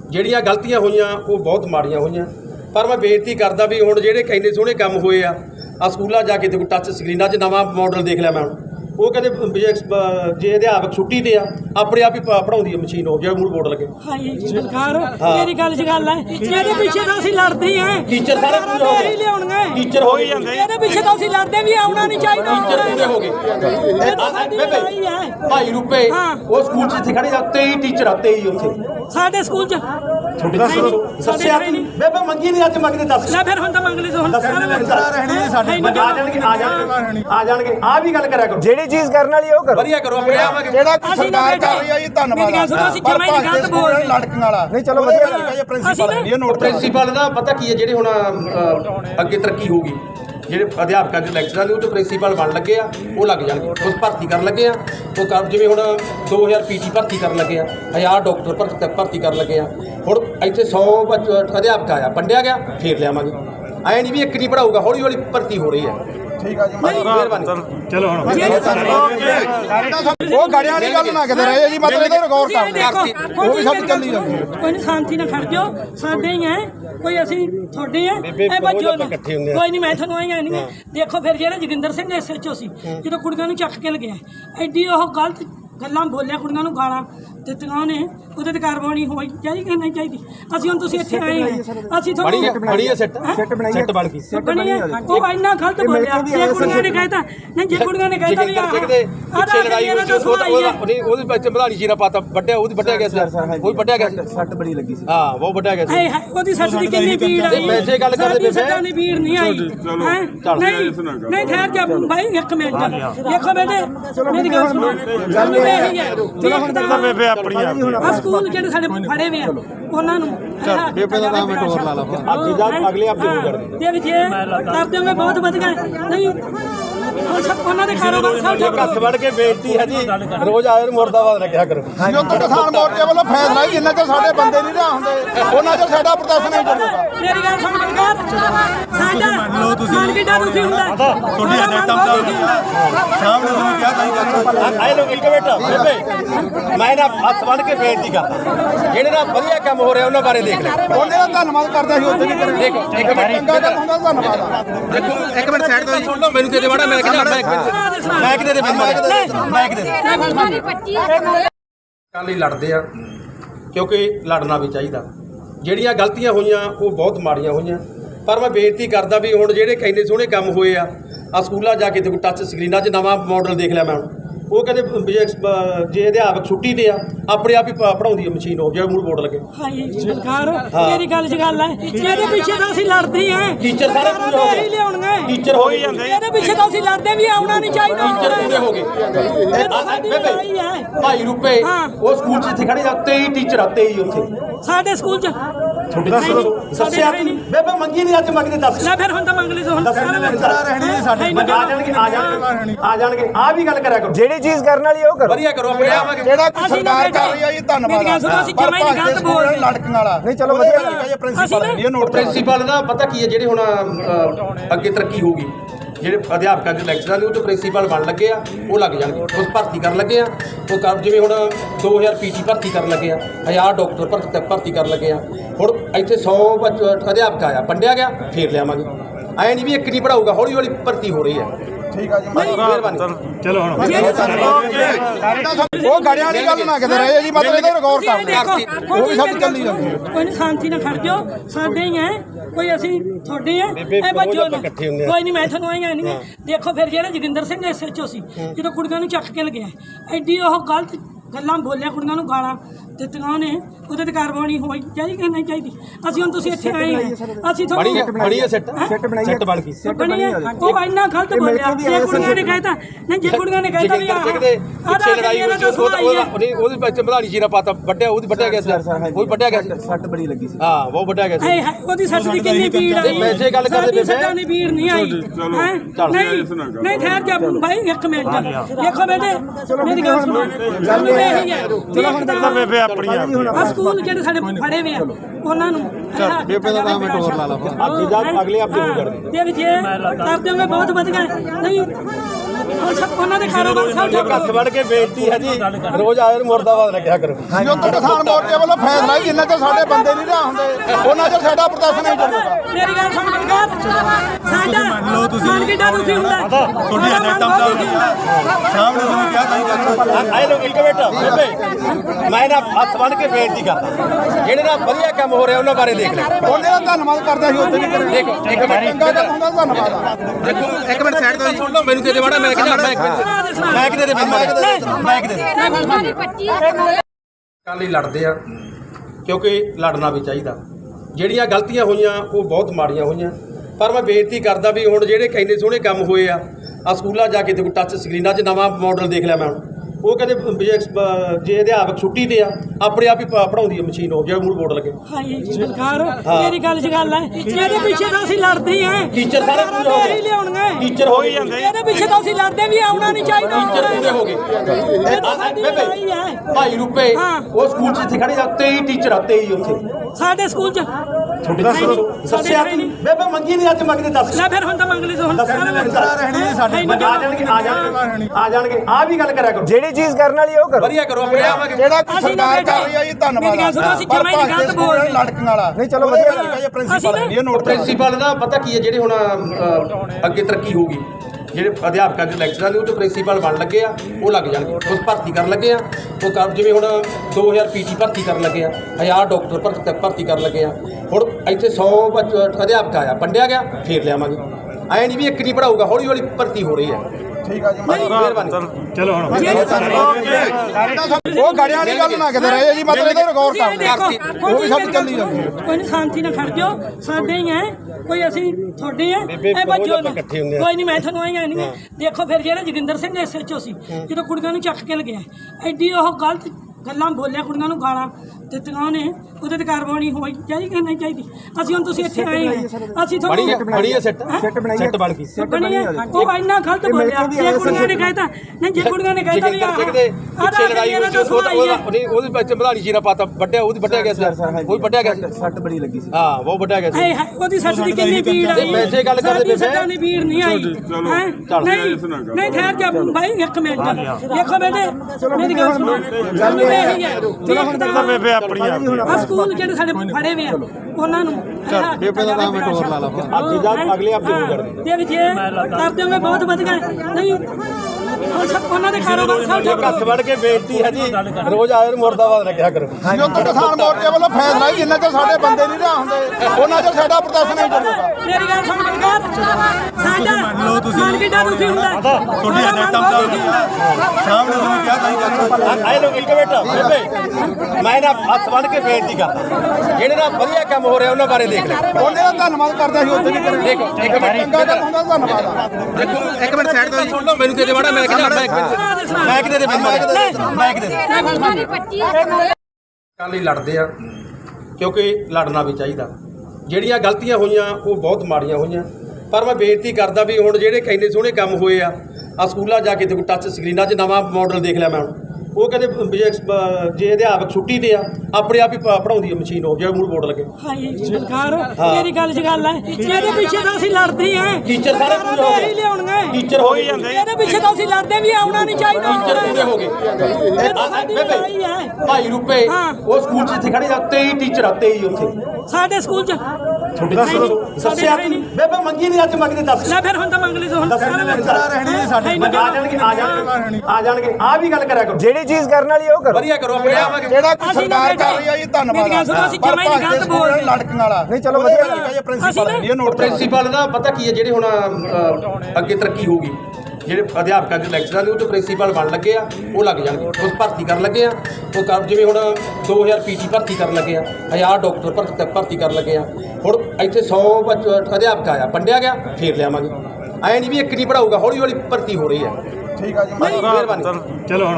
ਜਿਹੜੀਆਂ ਗਲਤੀਆਂ ਹੋਈਆਂ ਉਹ ਬਹੁਤ ਮਾੜੀਆਂ ਹੋਈਆਂ। ਪਰ ਮੈਂ ਬੇਨਤੀ ਕਰਦਾ ਵੀ ਹੁਣ ਜਿਹੜੇ ਕਹਿੰਦੇ ਸੋਹਣੇ ਕੰਮ ਹੋਏ ਆ ਆ ਸਕੂਲਾਂ ਜਾ ਕੇ ਦੇਖੋ ਟੱਚ ਸਕਰੀਨਾਂ 'ਚ ਨਵਾਂ ਮਾਡਲ ਦੇਖ ਲਿਆ ਮੈਂ ਹੁਣ। ਉਹ ਕਹਿੰਦੇ ਵੀ ਜੇ ਅਹ ਜੇ ਅਧਿਆਪਕ ਛੁੱਟੀ ਤੇ ਆ ਆਪਣੇ ਆਪ ਹੀ ਪ- ਪੜ੍ਹਾਉਂਦੀ ਹੈ ਮਸ਼ੀਨ ਉਹ ਜਿਹੜਾ ਮੂਡ ਬੋਰਡ ਲੱਗੇ। ਹਾਈ ਸਰਕਾਰ ਮੇਰੀ ਗੱਲ 'ਚ ਗੱਲ ਹੈ ਇਹਦੇ ਪਿੱਛੇ ਤਾਂ ਅਸੀਂ ਲੜਦੇ ਆਂ। ਟੀਚਰ ਸਾਰੇ ਸਰਕਾਰਾਂ ਪੂਰੇ ਹੋ ਨੇ ਗਏ। ਇਹੀ ਲਿਆਉਣੀਆਂ ਟੀਚਰ ਹੋ ਹੀ ਜਾਂਦੇ। ਇਹਦੇ ਪਿੱਛੇ ਤਾਂ ਅਸੀਂ ਲੜਦੇ ਵੀ ਆਉਣਾ ਨਹੀਂ ਚਾਹੀਦਾ ਟੀਚਰ ਪੂਰੇ ਹੋ ਗਏ। ਇਹ ਤਾਂ ਸਾਡੀ ਲੜਾਈ ਹੈ ਭਾਈ ਰੁਪਏ ਹਾਂ। ਉਹ ਸਕੂਲ 'ਚ ਇੱਥੇ ਖੜੇ ਆ 23 ਟੀਚਰ ਆ 23 ਉੱਥੇ। ਸਾਡੇ ਸਕੂਲ 'ਚ ਤੁਹਾਡੇ ਦੱਸੋ। ਦੱਸੋ ਸਾਡੇ ਸੱਸਿਆ ਹੈ ਨਹੀਂ। ਬੇਬੇ ਮੰਗੀ ਨਹੀਂ ਅੱਜ ਮੰਗਦੇ ਦੱਸ। ਲੈ ਫਿਰ ਹੁਣ ਤਾਂ ਮੰਗ ਲਈ ਸੋ ਹੁਣ ਦੱਸ ਸਾਰਾ ਰਹਿਣੀ ਨਹੀਂ ਸਾਡੇ। ਹਾਈ ਆ ਜਾਣਗੇ ਆ ਜਾਣਗੇ। ਆ ਜਾਣਗੇ। ਆ ਵੀ ਗੱਲ ਕਰਿਆ ਕਰੋ। ਜਿਹੜੀ ਚੀਜ਼ ਕਰਨ ਵਾਲੀ ਉਹ ਕਰੋ। ਵਧੀਆ ਕਰੋ ਆਪਣੇ ਆਵਾਂਗੇ ਜਿਹੜਾ ਕੁਛ ਅਸੀਂ ਨਾ ਸਰਕਾਰ ਕਰ ਰਹੀ ਆ ਜੀ ਧੰਨਵਾਦ। ਮੇਰੀ ਗੱਲ ਸੁਣੋ, ਅਸੀਂ ਪਰ ਜਮਾਂ ਹੀ ਨਹੀਂ ਭਾਰਤੀ ਗਲਤ ਸਕੂਲ ਬੋਲਦੇ। ਲੜਕਣ ਵਾਲਾ। ਨਹੀਂ, ਚਲੋ ਉਹਦੇ ਵਧੀਆ ਕਰਕੇ ਇਹ ਅਸੀਂ ਪ੍ਰਿੰਸੀਪਲ ਨਾ- ਨਹੀਂ ਇਹ ਨੋਟ ਪ੍ਰਿੰਸੀਪਲ ਦਾ ਪਤਾ ਕੀ ਹੈ ਜਿਹੜੇ ਹੁਣ ਅੱਗੇ ਤਰੱਕੀ ਹੋਊਗੀ। ਜਿਹੜੇ ਅਧਿਆਪਕਾਂ ਦੇ ਲੈਕਚਰਾਂ ਦੇ ਉਹ 'ਚ ਪ੍ਰਿੰਸੀਪਲ ਬਣ ਲੱਗੇ ਆ, ਉਹ ਲੱਗ ਜਾਣਗੇ। ਉਸ ਭਰਤੀ ਕਰਨ ਲੱਗੇ ਆ। ਉਹ ਕਰ ਜਿਵੇਂ ਹੁਣ 2000 ਪੀਟੀ ਭਰਤੀ ਕਰਨ ਲੱਗੇ ਆ 1000 ਡਾਕਟਰ ਭਰਤੀ ਭਰਤੀ ਕਰਨ ਲੱਗੇ ਆ। ਹੁਣ ਇੱਥੇ 100 ਬੱਚ- ਅਧਿਆਪਕ ਆਇਆ, ਵੰਡਿਆ ਗਿਆ, ਫੇਰ ਲਿਆਵਾਂਗੇ। ਐ ਨਹੀਂ ਵੀ ਇੱਕ ਨਹੀਂ ਪੜਾਊਗਾ ਹੌਲੀ ਹੌਲੀ ਭਰਤੀ ਹੋ ਰਹੀ ਹੈ ਠੀਕ ਆ ਜੀ। ਮਿਹਰਬਾਨੀ। ਚਲੋ ਹੁਣ। ਉਹ ਗੜਿਆਂ ਦੀ ਗੱਲ ਨਾ ਕਿਤੇ ਰਹੇ ਜੀ ਮਤਲਬ ਇਹਦੇ ਰਿਕਾਰਡ ਤੁਸੀਂ ਇਹ ਕਰਦੇ ਦੇਖੋ, ਉਹ ਵੀ ਸਾਡੀ ਚੱਲੀ ਜਾਂਦੀ ਹੈ। ਕੋਈ ਨਹੀਂ ਸ਼ਾਂਤੀ ਨਾਲ ਖੜ ਜਾਓ। ਸਾਡੇ ਹੀ ਹੈ ਕੋਈ ਅਸੀਂ ਤੁਹਾਡੇ। ਕੋਈ ਨਹੀਂ ਮੈਂ ਤੁਹਾਨੂੰ ਆਈਆਂ ਨਹੀਂ ਦੇਖੋ ਫਿਰ ਜਿਹੜਾ ਜੋਗਿੰਦਰ ਸਿੰਘ ਐਸਐਚਓ ਸੀ ਜਦੋਂ ਕੁੜੀਆਂ ਨੂੰ ਚੱਕ ਕੇ ਲਗਿਆ ਐਡੀ ਉਹ ਗਲਤ ਗੱਲਾਂ ਬੋਲਿਆ ਕੁੜੀਆਂ ਨੂੰ ਗਾਲਾਂ। ਦਿੱਤੀਆਂ ਉਹਨੇ ਉਹਦੇ ਤੇ ਕਾਰਵਾਈ ਹੋਈ ਚਾਹੀਦੀ ਕਿ ਨਹੀਂ ਚਾਹੀਦੀ? ਅਸੀਂ ਹੁਣ ਤੁਸੀਂ ਇੱਥੇ ਆਏ ਹਾਂ। ਅਸੀਂ ਬਣੀ ਹੈ। ਤੁਹਾਨੂੰ ਬਣੀ ਹੈ? ਸੈੱਟ ਸੈੱਟ ਬਣਾਈ ਸੈੱਟ ਬਣ ਗਈ। ਬਣੀ ਹੈ। ਉਹ ਇੰਨਾ ਗਲਤ ਬੋਲਿਆ। ਜੇ ਕੁੜੀਆਂ ਨੇ ਕਹਿਤਾ ਨਹੀਂ ਜੇ ਕੁੜੀਆਂ ਨੇ ਕਹਿਤਾ ਵੀ ਦੇ ਪਿੱਛੇ ਲੜਾਈ ਹੋਈ ਸੀ ਉਹ ਉਹਦੀ ਉਹਦੇ ਵਿੱਚ ਮਧਾਣੀ ਸ਼ੀਰਾ ਪਾਤਾ ਵੱਡਿਆ ਉਹਦੀ ਵੱਡਿਆ ਗਿਆ ਸੀ। ਉਹ ਵੱਡਿਆ ਗਿਆ ਸੀ। ਸੱਟ ਬੜੀ ਲੱਗੀ ਸੀ। ਹਾਂ ਉਹ ਵੱਡਿਆ ਗਿਆ ਸੀ। ਉਹਦੀ ਸੱਚ ਦੀ ਕਿੰਨੀ ਪੀੜ ਆਈ। ਵੈਸੇ ਗੱਲ ਕਰਦੇ ਬੇਬੇ। ਸੱਚਾਂ ਦੀ ਪੀੜ ਨਹੀਂ ਆਈ? ਨਹੀਂ ਨਹੀਂ ਠਹਿਰ ਜਾ ਭਾਈ ਇੱਕ ਮਿੰਟ। ਦੇਖੋ ਬੇਟੇ ਮੇਰੀ ਗੱਲ ਸੁਣੋ। ਗੱਲ ਇਹ ਹੈ। ਚਲੋ ਹੁਣ ਤਾਂ ਬੇਬੇ ਆਪਣੀ ਆ ਆ ਸਕੂਲ ਜਿਹੜੇ ਸਾਡੇ ਫੜੇ ਵੇ ਆ ਉਹਨਾਂ ਨੂੰ ਬੇਬੇ ਦਾ ਨਾਮ ਟੋਰ ਲਾ ਲਾ ਅੱਗੇ ਜਾ ਅਗਲੇ ਹਫ਼ਤੇ ਹੋ ਜਾਣਗੇ ਦੇ ਵਿੱਚ ਇਹ ਕਰ ਦਿਓਗੇ ਬਹੁਤ ਵਧੀਆ। ਨਹੀਂ ਹੁਣ ਸਭ ਉਹਨਾਂ ਦੇ ਕਾਰੋਬਾਰ ਸਭ ਠੱਪ ਹੋ ਹੱਥ ਵੜ ਕੇ ਬੇਇੱਜ਼ਤੀ ਹੈ ਜੀ। ਰੋਜ਼ ਆਏ ਨੂੰ ਮੁਰਦਾਬਾਦ ਲੱਗਿਆ ਕਰੋ। ਸੰਯੁਕਤ ਕਿਸਾਨ ਮੋਰਚੇ ਵੱਲੋਂ ਫੈਸਲਾ ਹੀ ਜਿੰਨਾ ਚਿਰ ਸਾਡੇ ਬੰਦੇ ਨਹੀਂ ਨਾ ਹੁੰਦੇ ਉਹਨਾਂ ਚਿਰ ਸਾਡਾ ਪ੍ਰਦਰਸ਼ਨ ਨਹੀਂ ਚੱਲੂਗਾ ਮੇਰੀ ਗੱਲ ਸੁਣ ਬਲਕਾਰ ਸਾਡਾ ਮੰਨ ਲਓ ਤੁਸੀਂ- ਮਨ ਕਿੱਡਾ ਦੁਖੀ ਹੁੰਦਾ? ਤੁਹਾਡੀ ਹਦਾਇਤਾਂ ਹੁੰਦਾ। ਸਾਹਮਣੇ ਤੁਹਾਨੂੰ ਕਿਹਾ ਤਾਂ ਹੀ ਆਏ ਲੋਕ ਇੱਕ ਬੇਬੇ ਮੈਂ ਨਾ ਹੱਥ ਵੜ ਕੇ ਬੇਇੱਜ਼ਤੀ ਕਰਦਾ ਜਿਹੜੇ ਨਾ ਵਧੀਆ ਕੰਮ ਹੋ ਰਿਹਾ ਉਹਨਾਂ ਬਾਰੇ ਦੇਖ ਲੈ ਉਹਨੇ ਦਾ ਧੰਨਵਾਦ ਕਰਦੇ ਸੀ ਉੱਥੇ ਵੀ ਦੇਖੋ ਇੱਕ ਮਿੰਟ। ਚੰਗਾ ਕੰਮ ਹੁੰਦਾ ਧੰਨਵਾਦ। ਆ ਦੇਖੋ ਇੱਕ ਮਿੰਟ ਸਾਈਡ ਤੋਂ ਸੁਣ ਲਓ ਮੈਨੂੰ ਕਿਤੇ ਵਾੜਾ ਮੈਂ ਕਿਹਾ ਮੈਂ ਮੈਂ ਕਿਤੇ ਦੇ ਮੈਂ ਕਿਤੇ ਦੇ। ਕੱਲ ਹੀ ਲੜਦੇ ਆ ਕਿਉਂਕਿ ਲੜਨਾ ਵੀ ਚਾਹੀਦਾ। ਜਿਹੜੀਆਂ ਗਲਤੀਆਂ ਹੋਈਆਂ ਉਹ ਬਹੁਤ ਮਾੜੀਆਂ ਹੋਈਆਂ। ਪਰ ਮੈਂ ਬੇਨਤੀ ਕਰਦਾ ਵੀ ਹੁਣ ਜਿਹੜੇ ਕਹਿੰਦੇ ਸੋਹਣੇ ਕੰਮ ਹੋਏ ਆ ਆ ਸਕੂਲਾਂ ਜਾ ਕੇ ਦੇਖੋ ਟੱਚ ਸਕਰੀਨਾਂ 'ਚ ਨਵਾਂ ਮਾਡਲ ਦੇਖ ਲਿਆ ਮੈਂ ਹੁਣ। ਉਹ ਕਹਿੰਦੇ ਵੀ ਜੇ ਜੇ ਅਧਿਆਪਕ ਛੁੱਟੀ ਤੇ ਆ ਆਪਣੇ ਆਪ ਹੀ ਪ- ਪੜ੍ਹਾਉਂਦੀ ਹੈ ਮਸ਼ੀਨ ਉਹ ਜਿਹੜਾ ਮੂਡ ਬੋਰਡ ਲੱਗੇ। ਹਾਏ ਸਰਕਾਰ ਤੇਰੀ ਗੱਲ 'ਚ ਗੱਲ ਹੈ ਇਹਦੇ ਪਿੱਛੇ ਤਾਂ ਅਸੀਂ ਲੜਦੇ ਆਂ। ਟੀਚਰ ਸਾਰੇ ਪੂਰੇ ਹੋ ਗਏ। ਲਿਆਉਣਗੇ। ਟੀਚਰ ਹੋ ਹੀ ਜਾਂਦੇ। ਇਹਦੇ ਪਿੱਛੇ ਤਾਂ ਅਸੀਂ ਲੜਦੇ ਵੀ ਆਉਣਾ ਨਹੀਂ ਚਾਹੀਦਾ। ਟੀਚਰ ਪੂਰੇ ਹੋ ਗਏ। ਇਹ ਤਾਂ ਸਾਡੀ ਲੜਾਈ ਹੈ ਭਾਈ ਰੁਪਏ ਹਾਂ। ਉਹ ਸਕੂਲ 'ਚ ਇੱਥੇ ਖੜੇ ਆ 23 ਟੀਚਰ ਆ 23 ਉੱਥੇ। ਸਾਡੇ ਸਕੂਲ 'ਚ ਤੁਹਾਡੇ ਦੱਸੋ ਸਾਡੇ ਹੈ ਨਹੀਂ। ਬੇਬੇ ਮੰਗੀ ਨਹੀਂ ਅੱਜ ਮੰਗਦੇ ਦੱਸ। ਲੈ ਫਿਰ ਹੁਣ ਤਾਂ ਮੰਗ ਲਈ ਸੋ ਹੁਣ ਦੱਸ ਸਾਰਾ ਮੈਨੂੰ ਲੱਗ ਰਹਿਣੀ ਸਾਡੀ। ਹੈ ਹੀ ਆ। ਜਾਣਗੇ ਆ ਜਾਣਗੇ ਆ ਜਾਣਗੇ। ਆ ਵੀ ਗੱਲ ਕਰਿਆ ਕਰੋ। ਜਿਹੜੀ ਚੀਜ਼ ਕਰਨ ਵਾਲੀ ਉਹ ਕਰੋ। ਵਧੀਆ ਕਰੋ ਆਪਣੇ ਆਵਾਂਗੇ ਜਿਹੜਾ ਕੋਈ ਸਰਕਾਰ ਕਰ ਰਹੀ ਆ ਜੀ ਧੰਨਵਾਦ ਮੇਰੀ ਗੱਲ ਸੁਣੋ, ਅਸੀਂ ਪਰ ਹੀ ਗਲਤ ਸਕੂਲ। ਲੜਕਣ ਵਾਲਾ। ਨਹੀਂ, ਚਲੋ ਵਧੀਆ। ਇਹ ਅਸੀਂ ਪ੍ਰਿੰਸੀਪਲ ਨਾ- ਹੈ ਇਹ ਨੋਟ ਪ੍ਰਿੰਸੀਪਲ ਦਾ ਪਤਾ ਕੀ ਹੈ ਜਿਹੜੇ ਹੁਣ ਅੱਗੇ ਤਰੱਕੀ ਹੋਊਗੀ। ਜਿਹੜੇ ਅਧਿਆਪਕਾਂ ਦੇ ਲੈਕਚਰਾਂ ਨੇ ਉਹ ਤੋਂ ਪ੍ਰਿੰਸੀਪਲ ਬਣ ਲੱਗੇ ਆ, ਉਹ ਲੱਗ ਜਾਣਗੇ, ਉਸ ਭਰਤੀ ਕਰਨ ਲੱਗੇ ਆ। ਉਹ ਕਰ, ਜਿਵੇਂ ਹੁਣ 2000 ਪੀਟੀ ਭਰਤੀ ਕਰਨ ਲੱਗੇ ਆ 1000 ਡਾਕਟਰ ਭਰਤੀ ਭਰਤੀ ਕਰਨ ਲੱਗੇ ਆ। ਹੁਣ ਇੱਥੇ 100 ਬੱਚ- ਅਧਿਆਪਕ ਆਇਆ, ਵੰਡਿਆ ਗਿਆ, ਫੇਰ ਲਿਆਵਾਂਗੇ। ਐ ਨਹੀਂ ਵੀ ਇੱਕ ਨਹੀਂ ਪੜਾਊਗਾ ਹੌਲੀ ਹੌਲੀ ਭਰਤੀ ਹੋ ਰਹੀ ਹੈ। ਠੀਕ ਆ ਜੀ ਮਿਹਰਬਾਨੀ। ਚਲੋ ਹੁਣ। ਉਹ ਗੜਿਆਂ ਵਾਲੀ ਗੱਲ ਨਾ ਕਿਤੇ ਰਹੇ ਜੀ ਮਤਲਬ ਇਹਦੇ ਰਿਕਾਰਡ ਤੁਸੀਂ ਇਹ ਕਰ ਦੇਖੋ, ਉਹ ਵੀ ਸਾਡੀ ਚੱਲੀ ਜਾਂਦੀ ਹੈ ਕੋਈ ਨਹੀਂ ਸ਼ਾਂਤੀ ਨਾਲ ਖੜ ਜਾਓ। ਸਾਡੇ ਹੀ ਹੈ ਕੋਈ ਅਸੀਂ ਤੁਹਾਡੇ ਬੱਚੋ ਆ। ਕੋਈ ਨਹੀਂ ਮੈਂ ਤੁਹਾਨੂੰ ਆਈਆਂ ਨਹੀਂ ਦੇਖੋ ਫਿਰ ਜਿਹੜਾ ਜੋਗਿੰਦਰ ਸਿੰਘ ਐਸਐਚਓ ਸੀ ਜਦੋਂ ਕੁੜੀਆਂ ਨੂੰ ਚੱਕ ਕੇ ਲਗਿਆ ਐਡੀ ਉਹ ਗਲਤ ਗੱਲਾਂ ਬੋਲਿਆ ਕੁੜੀਆਂ ਨੂੰ ਗਾਲਾਂ। ਦਿੱਤੀਆਂ ਉਹਨੇ ਉਹਦੇ ਤੇ ਕਾਰਵਾਈ ਹੋਈ ਚਾਹੀਦੀ ਕਿ ਨਹੀਂ ਚਾਹੀਦੀ? ਅਸੀਂ ਹੁਣ ਤੁਸੀਂ ਇੱਥੇ ਆਏ ਹਾਂ। ਅਸੀਂ ਬਣੀ ਹੈ ਤੁਹਾਨੂੰ ਬਣੀ ਹੈ ਸੈੱਟ ਸੈੱਟ ਬਣਾਈ ਹੈ। ਸੈੱਟ ਬਣ ਗਈ ਸੈੱਟ ਬਣੀ ਹੈ। ਉਹ ਇੰਨਾ ਗਲਤ ਬੋਲਿਆ। ਜੇ ਕੁੜੀਆਂ ਨੇ ਕਹਿਤਾ ਨਹੀਂ ਜੇ ਕੁੜੀਆਂ ਨੇ ਕਹਿਤਾ ਵੀ ਦੇ ਪਿੱਛੇ ਲੜਾਈ ਹੋਈ ਸੀ ਉਹ ਉਹਦਾ ਉਹਦੀ ਉਹਦੇ ਵਿੱਚ ਮਧਾਣੀ ਜੀ ਦਾ ਪਾਤਾ ਵੱਡਿਆ ਉਹਦੀ ਵੱਡਿਆ ਗਿਆ ਸੀ। ਉਹ ਵੱਡਿਆ ਗਿਆ ਸੀ। ਸੱਟ ਬੜੀ ਲੱਗੀ ਸੀ। ਹਾਂ ਉਹ ਵੱਡਿਆ ਗਿਆ ਸੀ। ਉਹਦੀ ਸੱਚ ਦੀ ਕਿੰਨੀ ਭੀੜ ਆਈ। ਵੈਸੇ ਗੱਲ ਕਰਦੇ ਪਏ। ਸੱਚਾਂ ਦੀ ਭੀੜ ਨਹੀਂ ਆਈ। ਹੈਂ? ਨਹੀਂ ਨਹੀਂ ਠਹਿਰ ਜਾ ਭਾਈ ਇੱਕ ਮਿੰਟ। ਦੇਖੋ ਬੇਟੇ ਮੇਰੀ ਗੱਲ ਸੁਣੋ। ਗੱਲ ਇਹ ਹੀ ਹੈ। ਚਲੋ ਹੁਣ ਤਾਂ ਬੇਬੇ ਆਪਣੀ ਆਪ ਆ ਸਕੂਲ ਜਿਹੜੇ ਸਾਡੇ ਫੜੇ ਵੇ ਆ ਉਹਨਾਂ ਨੂੰ ਬੇਬੇ ਦਾ ਨਾਮ ਹੋਰ ਲਾ ਲਾ ਅੱਗੇ ਜਾ ਅਗਲੇ ਹਫ਼ਤੇ ਨੂੰ ਕਰਦੇ ਦੇਖ ਜੇ ਕਰ ਦਿਓਗੇ ਬਹੁਤ ਵਧੀਆ। ਨਹੀਂ ਹੁਣ ਸਭ ਉਹਨਾਂ ਦੇ ਕਾਰੋਬਾਰ ਸਭ ਠੱਪ ਹੱਥ ਵੜ ਕੇ ਬੇਇੱਜ਼ਤੀ ਹੈ ਜੀ। ਰੋਜ਼ ਆਏ ਨੂੰ ਮੁਰਦਾਬਾਦ ਲੱਗਿਆ ਕਰੋ। ਸੰਯੁਕਤ ਕਿਸਾਨ ਮੋਰਚੇ ਵੱਲੋਂ ਫੈਸਲਾ ਹੀ ਜਿੰਨਾ ਚਿਰ ਸਾਡੇ ਬੰਦੇ ਨਹੀਂ ਨਾ ਹੁੰਦੇ ਉਹਨਾਂ ਚਿਰ ਸਾਡਾ ਪ੍ਰਦਰਸ਼ਨ ਨਹੀਂ ਚੱਲੂਗਾ ਮੇਰੀ ਗੱਲ ਸੁਣ ਬਲਕਾਰ ਸਾਡਾ ਮੰਨ ਲਓ ਤੁਸੀਂ- ਮਨ ਕਿੱਡਾ ਦੁਖੀ ਹੁੰਦਾ। ਤੁਹਾਡੀ ਸਾਡਾ ਮਨ ਹਦਾਇਤਾਂ ਬਹੁਤ ਦੁਖੀ ਹੁੰਦਾ। ਸਾਹਮਣੇ ਤੁਹਾਨੂੰ ਕਿਹਾ ਤਾਂ ਹੀ ਕਰਨਾ ਆਏ ਲੋਕ ਇੱਕ ਮਿੰਟ ਬੇਬੇ ਮੈਂ ਨਾ ਹੱਥ ਵੜ ਕੇ ਬੇਇੱਜ਼ਤੀ ਕਰਦਾ। ਜਿਹੜੇ ਨਾ ਵਧੀਆ ਕੰਮ ਹੋ ਰਿਹਾ ਉਹਨਾਂ ਬਾਰੇ ਦੇਖ ਲੈ। ਉਹਨੇ ਦਾ ਧੰਨਵਾਦ ਕਰਦੇ ਸੀ ਉੱਥੇ ਵੀ ਕਰੀਏ ਦੇਖੋ ਇੱਕ ਮਿੰਟ। ਚੰਗਾ ਕੰਮ ਹੁੰਦਾ ਧੰਨਵਾਦ। ਆ ਦੇਖੋ ਇੱਕ ਮਿੰਟ। ਸੁਣ ਲਓ ਮੈਨੂੰ ਕਿਤੇ ਵਾੜਾ ਮੈਂ ਕਿਹਾ ਮੈਂ ਮੈਂ ਕਿਤੇ ਦੇ ਮੈਂ ਕਿਤੇ ਦੇ ਕੱਲ ਹੀ ਲੜਦੇ ਆ ਕਿਉਂਕਿ ਲੜਨਾ ਵੀ ਚਾਹੀਦਾ। ਜਿਹੜੀਆਂ ਗਲਤੀਆਂ ਹੋਈਆਂ ਉਹ ਬਹੁਤ ਮਾੜੀਆਂ ਹੋਈਆਂ। ਪਰ ਮੈਂ ਬੇਨਤੀ ਕਰਦਾ ਵੀ ਹੁਣ ਜਿਹੜੇ ਕਹਿੰਦੇ ਸੋਹਣੇ ਕੰਮ ਹੋਏ ਆ ਆ ਸਕੂਲਾਂ ਜਾ ਕੇ ਦੇਖੋ ਟੱਚ ਸਕਰੀਨਾਂ 'ਚ ਨਵਾਂ ਮਾਡਲ ਦੇਖ ਲਿਆ ਮੈਂ ਹੁਣ। ਉਹ ਕਹਿੰਦੇ ਵੀ ਜੇ ਐਕਸ- ਜੇ ਅਧਿਆਪਕ ਛੁੱਟੀ ਤੇ ਆ ਆਪਣੇ ਆਪ ਹੀ ਪ- ਪੜ੍ਹਾਉਂਦੀ ਹੈ ਮਸ਼ੀਨ ਉਹ ਜਿਹੜਾ ਮੂਡ ਬੋਰਡ ਲੱਗੇ। ਹਾਏ ਸਰਕਾਰ ਤੇਰੀ ਗੱਲ 'ਚ ਗੱਲ ਹੈ ਇਹਦੇ ਪਿੱਛੇ ਤਾਂ ਅਸੀਂ ਲੜਦੇ ਆਂ। ਟੀਚਰ ਸਾਰੇ ਪੂਰੇ ਹੋ ਇਹੀ ਗਏ। ਲਿਆਉਣਗੇ। ਟੀਚਰ ਹੋ ਹੀ ਜਾਂਦੇ ਇਹਦੇ ਪਿੱਛੇ ਤਾਂ ਅਸੀਂ ਲੜਦੇ ਵੀ ਆਉਣਾ ਨਹੀਂ ਚਾਹੀਦਾ ਟੀਚਰ ਪੂਰੇ ਹੋ ਗਏ। ਇਹ ਤਾਂ ਸਾਡੀ ਲੜਾਈ ਹੈ ਭਾਈ ਰੁਪਏ ਹਾਂ। ਉਹ ਸਕੂਲ 'ਚ ਇੱਥੇ ਖੜੇ ਆ 23 ਟੀਚਰ ਆ 23 ਉੱਥੇ। ਸਾਡੇ ਸਕੂਲ 'ਚ ਤੁਹਾਡੇ ਨਹੀਂ, ਦੱਸੋ ਸਾਡੇ ਦੱਸਿਆ ਹੈ ਨਹੀਂ। ਬੇਬੇ ਮੰਗੀ ਨਹੀਂ ਅੱਜ ਮੰਗਦੇ ਦੱਸ। ਲੈ ਫਿਰ ਹੁਣ ਤਾਂ ਮੰਗ ਲਈ ਸੋ ਹੁਣ ਦੱਸ। ਸਾਰਾ ਮੈਨੂੰ ਲੱਗ ਰਹਿਣੀ ਨਹੀਂ ਸਾਡੀ। ਹੈ ਹੀ ਆ ਨਹੀਂ। ਜਾਣਗੇ ਆ ਜਾਣਗੇ। ਆ ਜਾਣਗੇ। ਆ ਵੀ ਗੱਲ ਕਰਿਆ ਕਰੋ। ਜਿਹੜੀ ਚੀਜ਼ ਕਰਨ ਵਾਲੀ ਉਹ ਕਰੋ। ਵਧੀਆ ਕਰੋ ਆਪਣੇ ਆਵਾਂਗੇ ਜਿਹੜਾ ਕੋਈ ਅਸੀਂ ਨਾ ਸਰਕਾਰ ਕਰ ਬੈਠੇ। ਰਹੀ ਆ ਜੀ ਧੰਨਵਾਦ। ਮੇਰੀ ਗੱਲ ਸੁਣੋ, ਅਸੀਂ ਪਰ ਜਮਾਂ ਹੀ ਨਹੀਂ ਭਾਰਤੀ ਗਲਤ ਸਕੂਲ ਬੋਲਦੇ। ਲੜਕਣ ਵਾਲਾ। ਨਹੀਂ, ਚਲੋ ਉਹਦੇ ਵਧੀਆ। ਕਰਕੇ ਇਹ ਅਸੀਂ ਪ੍ਰਿੰਸੀਪਲ ਨਾ- ਹੈ ਇਹ ਨੋਟ ਕਰੋ ਪ੍ਰਿੰਸੀਪਲ ਦਾ ਪਤਾ ਕੀ ਹੈ ਜਿਹੜੇ ਹੁਣ ਅੱਗੇ ਤਰੱਕੀ ਹੋਊਗੀ। ਜਿਹੜੇ ਅਧਿਆਪਕਾਂ ਦੇ ਲੈਕਚਰਾਂ ਨੇ ਉਹ ਤੋਂ ਪ੍ਰਿੰਸੀਪਲ ਬਣ ਲੱਗੇ ਆ, ਉਹ ਲੱਗ ਜਾਣਗੇ। ਉਸ ਭਰਤੀ ਕਰਨ ਲੱਗੇ ਆ, ਉਹ ਕਰ ਜਿਵੇਂ ਹੁਣ 2000 ਪੀਟੀ ਭਰਤੀ ਕਰਨ ਲੱਗੇ ਆ 1000 ਡਾਕਟਰ ਭਰਤੀ ਭਰਤੀ ਕਰਨ ਲੱਗੇ ਆ। ਹੁਣ ਇੱਥੇ 100 ਬੱਚ- ਅਧਿਆਪਕ ਆਇਆ, ਵੰਡਿਆ ਗਿਆ, ਫੇਰ ਲਿਆਵਾਂਗੇ। ਐ ਨਹੀਂ ਵੀ ਇੱਕ ਨਹੀਂ ਪੜਾਊਗਾ ਹੌਲੀ ਹੌਲੀ ਭਰਤੀ ਹੋ ਰਹੀ ਹੈ। ਠੀਕ ਆ ਜੀ ਮਿਹਰਬਾਨੀ। ਚਲੋ ਹੁਣ। ਉਹ ਗੜਿਆਂ ਵਾਲੀ ਗੱਲ ਨਾ ਕਿਤੇ ਰਹੇ ਜੀ ਮਤਲਬ ਇਹਦੇ ਰਿਕਾਰਡ ਤੁਸੀਂ ਇਹ ਕਰ ਦੇਖੋ, ਉਹ ਵੀ ਸਾਡੀ ਚੱਲੀ ਜਾਂਦੀ ਹੈ। ਕੋਈ ਨਹੀਂ ਸ਼ਾਂਤੀ ਨਾਲ ਖੜ ਜਾਓ ਸਾਡੇ ਹੀ ਹੈ ਕੋਈ ਅਸੀਂ ਤੁਹਾਡੇ। ਕੋਈ ਨਹੀਂ ਮੈਂ ਤੁਹਾਨੂੰ ਆਈਆਂ ਨਹੀਂ ਦੇਖੋ ਫਿਰ ਜਿਹੜਾ ਜੋਗਿੰਦਰ ਸਿੰਘ ਐਸਐਚਓ ਸੀ ਜਦੋਂ ਕੁੜੀਆਂ ਨੂੰ ਚੱਕ ਕੇ ਲਗਿਆ ਐਡੀ ਉਹ ਗਲਤ ਗੱਲਾਂ ਬੋਲਿਆ ਕੁੜੀਆਂ ਨੂੰ ਗਾਲਾਂ ਦਿੱਤੀਆਂ ਉਹਨੇ ਉਹਦੇ ਤੇ ਕਾਰਵਾਈ ਹੋਈ ਚਾਹੀਦੀ ਕਿ ਨਹੀਂ ਚਾਹੀਦੀ? ਅਸੀਂ ਹੁਣ ਤੁਸੀਂ ਇੱਥੇ ਆਏ ਹਾਂ। ਅਸੀਂ ਤੁਹਾਨੂੰ ਬਣੀ ਹੈ ਸੈੱਟ ਸੈੱਟ ਬਣਾਈ ਸੈੱਟ ਬਣ ਗਈ। ਬਣੀ ਹੈ। ਉਹ ਇੰਨਾ ਗਲਤ ਬੋਲਿਆ। ਜੇ ਕੁੜੀਆਂ ਨੇ ਕਹਿਤਾ ਨਹੀਂ ਜੇ ਕੁੜੀਆਂ ਨੇ ਕਹਿਤਾ ਵੀ ਜਗਿੰਦਰ ਸਿੰਘ ਦੇ ਪਿੱਛੇ ਲੜਾਈ ਹੋਈ ਸੀ ਉਹ ਉਹਦਾ ਨਹੀਂ ਉਹਦੇ ਵਿੱਚ ਮਧਾਣੀ ਜੀਰਾ ਪਾਤਾ ਵੱਡਿਆ ਉਹਦੀ ਵੱਡਿਆ ਗਿਆ ਸੀ। ਉਹ ਵੀ ਵੱਡਿਆ ਗਿਆ ਸੀ। ਸੱਟ ਬੜੀ ਲੱਗੀ ਸੀ। ਹਾਂ ਉਹ ਵੱਡਿਆ ਗਿਆ ਸੀ। ਹਾਏ ਹਾਏ ਉਹਦੀ ਸੱਚ ਦੀ ਕਿੰਨੀ ਪੀੜ ਆਈ। ਜੇ ਵੈਸੇ ਗੱਲ ਕਰਦੇ ਸਾਡੀ ਪਏ ਸੱਚਾਂ ਦੀ ਪੀੜ ਨਹੀਂ ਆਈ। ਹੈਂ? ਨਹੀਂ ਨਹੀਂ ਠਹਿਰ ਜਾ ਭਾਈ ਇੱਕ ਮਿੰਟ। ਦੇਖੋ ਬੇਟੇ ਮੇਰੀ ਗੱਲ ਸੁਣੋ। ਇਹ ਹੈ ਚਲੋ ਹੁਣ ਤਾਂ ਬੇਬੇ ਆਪਣੀ ਆ। ਸਕੂਲ ਜਿਹੜੇ ਸਾਡੇ ਫੜੇ ਵੇ ਆ ਉਹਨਾਂ ਨੂੰ ਬੇਬੇ ਦਾ ਨਾਮ ਟੋਰ ਲਾ ਲਾ। ਅੱਗੇ ਜਾ ਅਗਲੇ ਹਫ਼ਤੇ ਨੂੰ ਕਰਦੇ ਦੇ ਵਿੱਚ ਇਹ ਕਰ ਦਿਓਗੇ ਬਹੁਤ ਵਧੀਆ। ਨਹੀਂ ਹੁਣ ਸਭ ਉਹਨਾਂ ਦੇ ਕਾਰੋਬਾਰ ਸਭ ਠੱਪ ਹੱਥ ਵੜ ਕੇ ਬੇਇੱਜ਼ਤੀ ਹੈ ਜੀ। ਰੋਜ਼ ਆਏ ਨੂੰ ਮੁਰਦਾਬਾਦ ਨਾ ਕਿਹਾ ਕਰੋ। ਜੋ ਤਾਂ ਕਿਸਾਨ ਮੋਰਚੇ ਵੱਲੋਂ ਫੈਸਲਾ ਹੀ ਜਿੰਨਾ ਚਿਰ ਸਾਡੇ ਬੰਦੇ ਨਹੀਂ ਨਾ ਹੁੰਦੇ ਉਹਨਾਂ ਚਿਰ ਸਾਡਾ ਪ੍ਰਦਰਸ਼ਨ ਨਹੀਂ ਚੱਲੂਗਾ ਮੇਰੀ ਗੱਲ ਸੁਣ ਬਲਕਾਰ ਸਾਡਾ ਮੰਨ ਲਓ ਤੁਸੀਂ ਮਨ ਕਿੱਡਾ ਦੁਖੀ ਹੁੰਦਾ। ਤੁਹਾਡੀ ਅੱਜ ਟੰਮ ਸ਼ਾਮ ਨੂੰ ਤੁਹਾਨੂੰ ਕਿਹਾ ਤਾਂ ਆਏ ਲੋਕ ਇੱਕ ਮਿੰਟ ਬੇਬੇ। ਮੈਂ ਨਾ ਹੱਥ ਵੜ ਕੇ ਬੇਇੱਜ਼ਤੀ ਕਰਦਾ। ਜਿਹੜੇ ਨਾ ਵਧੀਆ ਕੰਮ ਹੋ ਰਿਹਾ ਉਹਨਾਂ ਬਾਰੇ ਦੇਖ ਲੈ। ਉਹਨੇ ਦਾ ਧੰਨਵਾਦ ਕਰਦਾ ਸੀ ਉੱਥੇ ਵੀ ਕਰੇ ਦੇਖੋ ਇੱਕ ਮਿੰਟ। ਚੰਗਾ ਕੰਮ ਹੁੰਦਾ ਧੰਨਵਾਦ। ਆ ਦੇਖੋ ਇੱਕ ਮਿੰਟ ਸਾਈਡ ਤੋਂ ਸੁਣ ਲਓ ਮੈਨੂੰ ਕਿਤੇ ਵਾੜਾ ਮੈਂ ਕਿਹਾ ਮੈਂ ਮੈਂ ਕਿਤੇ ਦੇ ਮੈਂ ਮੈਂ ਕੱਲ ਲੜਦੇ ਆ ਕਿਉਂਕਿ ਲੜਨਾ ਵੀ ਚਾਹੀਦਾ ਜਿਹੜੀਆਂ ਗਲਤੀਆਂ ਹੋਈਆਂ ਉਹ ਬਹੁਤ ਮਾੜੀਆਂ ਹੋਈਆਂ ਪਰ ਮੈਂ ਬੇਨਤੀ ਕਰਦਾ ਵੀ ਹੁਣ ਜਿਹੜੇ ਕਹਿੰਦੇ ਸੋਹਣੇ ਕੰਮ ਹੋਏ ਆ ਆ ਸਕੂਲਾਂ ਜਾ ਕੇ ਦੇਖੋ ਟੱਚ ਸਕਰੀਨਾਂ 'ਚ ਨਵਾਂ ਮਾਡਲ ਦੇਖ ਲਿਆ ਮੈਂ ਹੁਣ ਉਹ ਕਹਿੰਦੇ ਵੀ ਜੇ ਅਹ ਜੇ ਅਧਿਆਪਕ ਛੁੱਟੀ ਤੇ ਆ ਆਪਣੇ ਆਪ ਹੀ ਪ- ਪੜ੍ਹਾਉਂਦੀ ਹੈ ਮਸ਼ੀਨ ਹੋ ਜਿਹੜਾ ਮੂਡ ਬੋਰਡ ਲੱਗੇ। ਹਾਏ ਸਰਕਾਰ ਮੇਰੀ ਗੱਲ 'ਚ ਗੱਲ ਹੈ। ਇਹਦੇ ਪਿੱਛੇ ਤਾਂ ਅਸੀਂ ਲੜਦੇ ਆਂ ਟੀਚਰ ਸਾਰੇ ਪੂਰੇ ਹੋ ਇਹੀ ਗਏ। ਟੀਚਰ ਹੋ ਹੀ ਜਾਂਦੇ। ਇਹਦੇ ਪਿੱਛੇ ਤਾਂ ਅਸੀਂ ਲੜਦੇ ਵੀ ਆਉਣਾ ਨਹੀਂ ਚਾਹੀਦਾ ਟੀਚਰ ਪੂਰੇ ਹੋ ਗਏ। ਇਹ ਤਾਂ ਸਾਡੀ ਲੜਾਈ ਹੈ। ਭਾਈ ਰੁਪਏ ਹਾਂ। ਉਹ ਸਕੂਲ 'ਚ ਇੱਥੇ ਖੜੇ ਆ 23 ਟੀਚਰ ਆ 23 ਉੱਥੇ। ਸਾਡੇ ਸਕੂਲ 'ਚ ਦੱਸੋ। ਦੱਸੋ ਸਾਡੇ ਸੱਸਿਆ ਹੈ ਨਹੀਂ। ਬੇਬੇ ਮੰਗੀ ਨਹੀਂ ਅੱਜ ਮੰਗਦੇ ਦੱਸ। ਲੈ ਫਿਰ ਹੁਣ ਤਾਂ ਮੰਗ ਲਈ ਸੋ ਹੁਣ। ਦੱਸ। ਸਾਰਾ ਰਹਿਣੀ ਰਹਿਣੀ ਸਾਡੇ। ਆ ਜਾਣਗੇ ਆ ਜਾਣਗੇ। ਆ ਜਾਣਗੇ। ਆ ਵੀ ਗੱਲ ਕਰਿਆ ਕਰੋ। ਜਿਹੜੀ ਚੀਜ਼ ਕਰਨ ਵਾਲੀ ਉਹ ਕਰੋ। ਵਧੀਆ ਕਰੋ ਆਪਣੇ ਆਵਾਂਗੇ ਜਿਹੜਾ ਅਸੀਂ ਸਰਕਾਰ ਨਾ ਕਰ ਰਹੀ ਆ ਜੀ ਧੰਨਵਾਦ। ਮੇਰੀ ਗੱਲ ਸੁਣੋ, ਅਸੀਂ ਪਰ ਜਮਾਂ ਹੀ ਭਾਰਤੀ ਗਲਤ ਸਕੂਲ ਬੋਲਦੇ। ਲੜਕਣ ਵਾਲਾ। ਨਹੀਂ, ਚਲੋ ਵਧੀਆ। ਗੱਲ ਇਹ ਪ੍ਰਿੰਸੀਪਲ ਅਸੀਂ ਨਹੀਂ ਇਹ ਨੋਟ ਪ੍ਰਿੰਸੀਪਲ ਦਾ ਪਤਾ ਕੀ ਹੈ ਜਿਹੜੇ ਹੁਣ ਅੱਗੇ ਤਰੱਕੀ ਹੋਊਗੀ। ਜਿਹੜੇ ਅਧਿਆਪਕਾਂ ਦੇ ਲੈਕਚਰਾਂ ਦੇ, ਉਹ 'ਚ ਪ੍ਰਿੰਸੀਪਲ ਬਣ ਲੱਗੇ ਆ, ਉਹ ਲੱਗ ਜਾਣਗੇ ਉਸ ਭਰਤੀ ਕਰਨ ਲੱਗੇ ਆ। ਉਹ ਕਰ, ਜਿਵੇਂ ਹੁਣ 2000 ਪੀਟੀ ਭਰਤੀ ਕਰਨ ਲੱਗੇ ਆ 1000 ਡਾਕਟਰ ਭਰਤੀ ਭਰਤੀ ਕਰਨ ਲੱਗੇ ਆ। ਹੁਣ ਇੱਥੇ 100 ਬੱਚ- ਅਧਿਆਪਕ ਆਇਆ, ਵੰਡਿਆ ਗਿਆ, ਫੇਰ ਲਿਆਵਾਂਗੇ। ਐ ਨਹੀਂ ਵੀ ਇੱਕ ਨਹੀਂ ਪੜਾਊਗਾ ਹੌਲੀ ਹੌਲੀ ਭਰਤੀ ਹੋ ਰਹੀ ਹੈ। ਠੀਕ ਆ ਜੀ। ਮਿਹਰਬਾਨੀ। ਚਲੋ ਹੁਣ।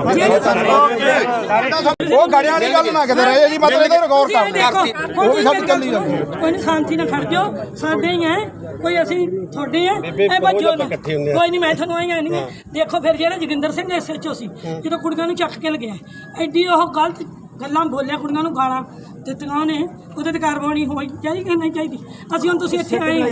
ਉਹ ਗੜਿਆਂ ਵਾਲੀ ਗੱਲ ਨਾ ਕਿਤੇ ਰਹੇ ਜੀ ਮਤਲਬ ਇਹਦਾ ਰਿਕਾਰਡ ਜੀ, ਇਹ ਕਰ ਦੇਖੋ, ਉਹ ਵੀ ਸਭ ਚੱਲੀ ਜਾਂਦੀ ਹੈ। ਕੋਈ ਨਹੀਂ ਸ਼ਾਂਤੀ ਨਾਲ ਖੜ ਜਾਓ। ਸਾਡੇ ਹੀ ਹੈ ਕੋਈ ਅਸੀਂ ਤੁਹਾਡੇ ਬੱਚੋ। ਕੋਈ ਨਹੀਂ ਮੈਂ ਤੁਹਾਨੂੰ ਨਹੀਂ ਦੇਖੋ ਫਿਰ ਜਿਹੜਾ ਜੋਗਿੰਦਰ ਸਿੰਘ ਐਸਐਚਓ ਸੀ ਜਦੋਂ ਕੁੜੀਆਂ ਨੂੰ ਚੱਕ ਕੇ ਲਗਿਆ ਐਡੀ ਉਹ ਗਲਤ ਗੱਲਾਂ ਬੋਲਿਆ ਕੁੜੀਆਂ ਨੂੰ ਗਾਲਾਂ। ਦਿੱਤੀਆਂ ਉਹਨੇ ਉਹਦੇ ਤੇ ਕਾਰਵਾਈ ਹੋਈ ਚਾਹੀਦੀ ਕਿ ਨਹੀਂ ਚਾਹੀਦੀ? ਅਸੀਂ ਹੁਣ ਤੁਸੀਂ ਇੱਥੇ ਆਏ ਹਾਂ।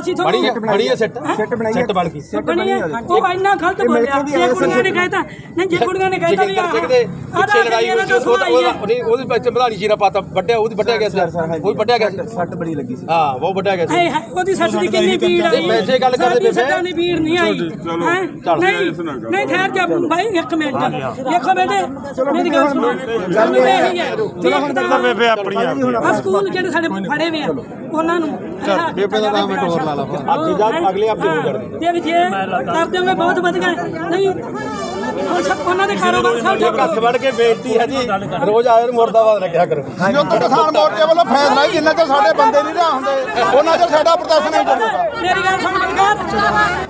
ਅਸੀਂ ਹੈ ਤੁਹਾਨੂੰ ਬਣੀ ਹੈ ਸੈੱਟ ਸੈੱਟ ਬਣਾਈ ਸੈੱਟ ਬਣ ਗਈ। ਸੈੱਟ ਬਣੀ ਹੈ। ਉਹ ਇੰਨਾ ਗਲਤ ਬੋਲਿਆ। ਜੇ ਕੁੜੀਆਂ ਨੇ। ਕਹਿਤਾ ਨਹੀਂ ਜੇ ਕੁੜੀਆਂ ਨੇ ਕਹਿਤਾ ਵੀ ਜਗਿੰਦਰ ਸਿੰਘ ਦੇ ਪਿੱਛੇ ਲੜਾਈ ਹੋਈ ਸੀ ਉਹ ਉਹਦਾ ਨਹੀਂ ਉਹਦੇ ਵਿੱਚ ਮਧਾਣੀ ਜੀਰਾ ਪਾਤਾ ਵੱਡਿਆ ਉਹਦੀ ਵੱਡਿਆ ਗਿਆ ਸੀ। ਉਹ ਵੱਡਿਆ ਗਿਆ ਸੀ। ਸੱਟ ਬੜੀ ਲੱਗੀ ਸੀ। ਹਾਂ ਉਹ ਵੱਡਿਆ ਗਿਆ ਸੀ। ਹਾਏ ਹਾਏ ਉਹਦੀ ਸੱਚ ਦੀ ਕਿੰਨੀ ਪੀੜ ਆਈ। ਜੇ ਵੈਸੇ ਗੱਲ ਕਰਦੇ ਪਏ ਸੱਚਾਂ ਦੀ ਪੀੜ ਨਹੀਂ ਆਈ। ਹੈਂ? ਨਹੀਂ ਨਹੀਂ ਠਹਿਰ ਜਾ ਭਾਈ ਇੱਕ ਮਿੰਟ। ਦੇਖੋ ਬੇਟੇ ਮੇਰੀ ਗੱਲ ਸੁਣੋ। ਗੱਲ ਇਹ ਹੈ ਚਲੋ ਹੁਣ ਤਾਂ ਬੇਬੇ ਆਪਣੀ ਆ ਸਕੂਲ ਜਿਹੜੇ ਸਾਡੇ ਫੜੇ ਵੇ ਆ ਉਹਨਾਂ ਨੂੰ ਬੇਬੇ ਦਾ ਨਾਮ ਟੋਰ ਲਾ ਲਾ ਅੱਗੇ ਜਾ ਅਗਲੇ ਹਫ਼ਤੇ ਨੂੰ ਕਰਦੇ ਇਹ ਕਰ ਦਿਓਗੇ ਬਹੁਤ ਵਧੀਆ। ਨਹੀਂ ਹੁਣ ਸਭ ਉਹਨਾਂ ਦੇ ਕਾਰੋਬਾਰ ਸਭ ਇੱਕ ਹੱਥ ਵੜ ਕੇ ਬੇਇੱਜ਼ਤੀ ਹੈ ਜੀ। ਰੋਜ਼ ਆਏ ਨੂੰ ਮੁਰਦਾਬਾਦ ਨਾ ਕਿਹਾ ਕਰੋ। ਜੋ ਤਾਂ ਕਿਸਾਨ ਮੋਰਚੇ ਵੱਲੋਂ ਫੈਸਲਾ ਹੀ ਜਿੰਨਾ ਚਿਰ ਸਾਡੇ ਬੰਦੇ ਨਹੀਂ ਨਾ ਹੁੰਦੇ ਉਹਨਾਂ ਚਿਰ ਸਾਡਾ ਪ੍ਰਦਰਸ਼ਨ ਨਹੀਂ ਚੱਲੂਗਾ ਮੇਰੀ ਗੱਲ ਸੁਣ ਬਲਕਾਰ